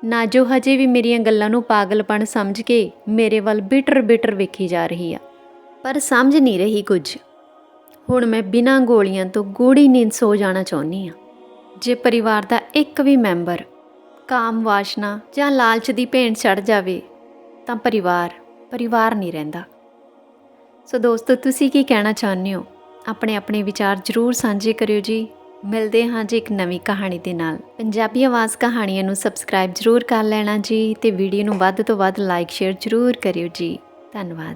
ਨਾਜੋ ਹਜੇ ਵੀ ਮੇਰੀਆਂ ਗੱਲਾਂ ਨੂੰ ਪਾਗਲਪਣ ਸਮਝ ਕੇ ਮੇਰੇ ਵੱਲ ਬਿਟਰ ਬਿਟਰ ਵੇਖੀ ਜਾ ਰਹੀ ਆ, ਪਰ ਸਮਝ ਨਹੀਂ ਰਹੀ ਕੁਝ। ਹੁਣ ਮੈਂ ਬਿਨਾਂ ਗੋਲੀਆਂ ਤੋਂ ਗੂੜੀ ਨੀਂਦ ਸੋ ਜਾਣਾ ਚਾਹੁੰਦੀ ਆ। ਜੇ ਪਰਿਵਾਰ ਦਾ ਇੱਕ ਵੀ ਮੈਂਬਰ ਕਾਮ ਵਾਸ਼ਨਾ ਜਾਂ ਲਾਲਚ ਦੀ ਭੇਂਟ ਚੜ ਜਾਵੇ, ਤਾਂ ਪਰਿਵਾਰ ਪਰਿਵਾਰ ਨਹੀਂ ਰਹਿੰਦਾ। ਸੋ ਦੋਸਤੋ, ਤੁਸੀਂ ਕੀ ਕਹਿਣਾ ਚਾਹੁੰਦੇ ਹੋ? ਆਪਣੇ ਆਪਣੇ ਵਿਚਾਰ ਜ਼ਰੂਰ ਸਾਂਝੇ ਕਰਿਓ ਜੀ। ਮਿਲਦੇ ਹਾਂ ਜੀ ਇੱਕ ਨਵੀਂ ਕਹਾਣੀ ਦੇ ਨਾਲ। ਪੰਜਾਬੀ ਆਵਾਜ਼ ਕਹਾਣੀਆਂ ਨੂੰ ਸਬਸਕ੍ਰਾਈਬ ਜ਼ਰੂਰ ਕਰ ਲੈਣਾ ਜੀ ਤੇ ਵੀਡੀਓ ਨੂੰ ਵੱਧ ਤੋਂ ਵੱਧ ਲਾਈਕ ਸ਼ੇਅਰ ਜ਼ਰੂਰ ਕਰਿਓ ਜੀ। ਧੰਨਵਾਦ।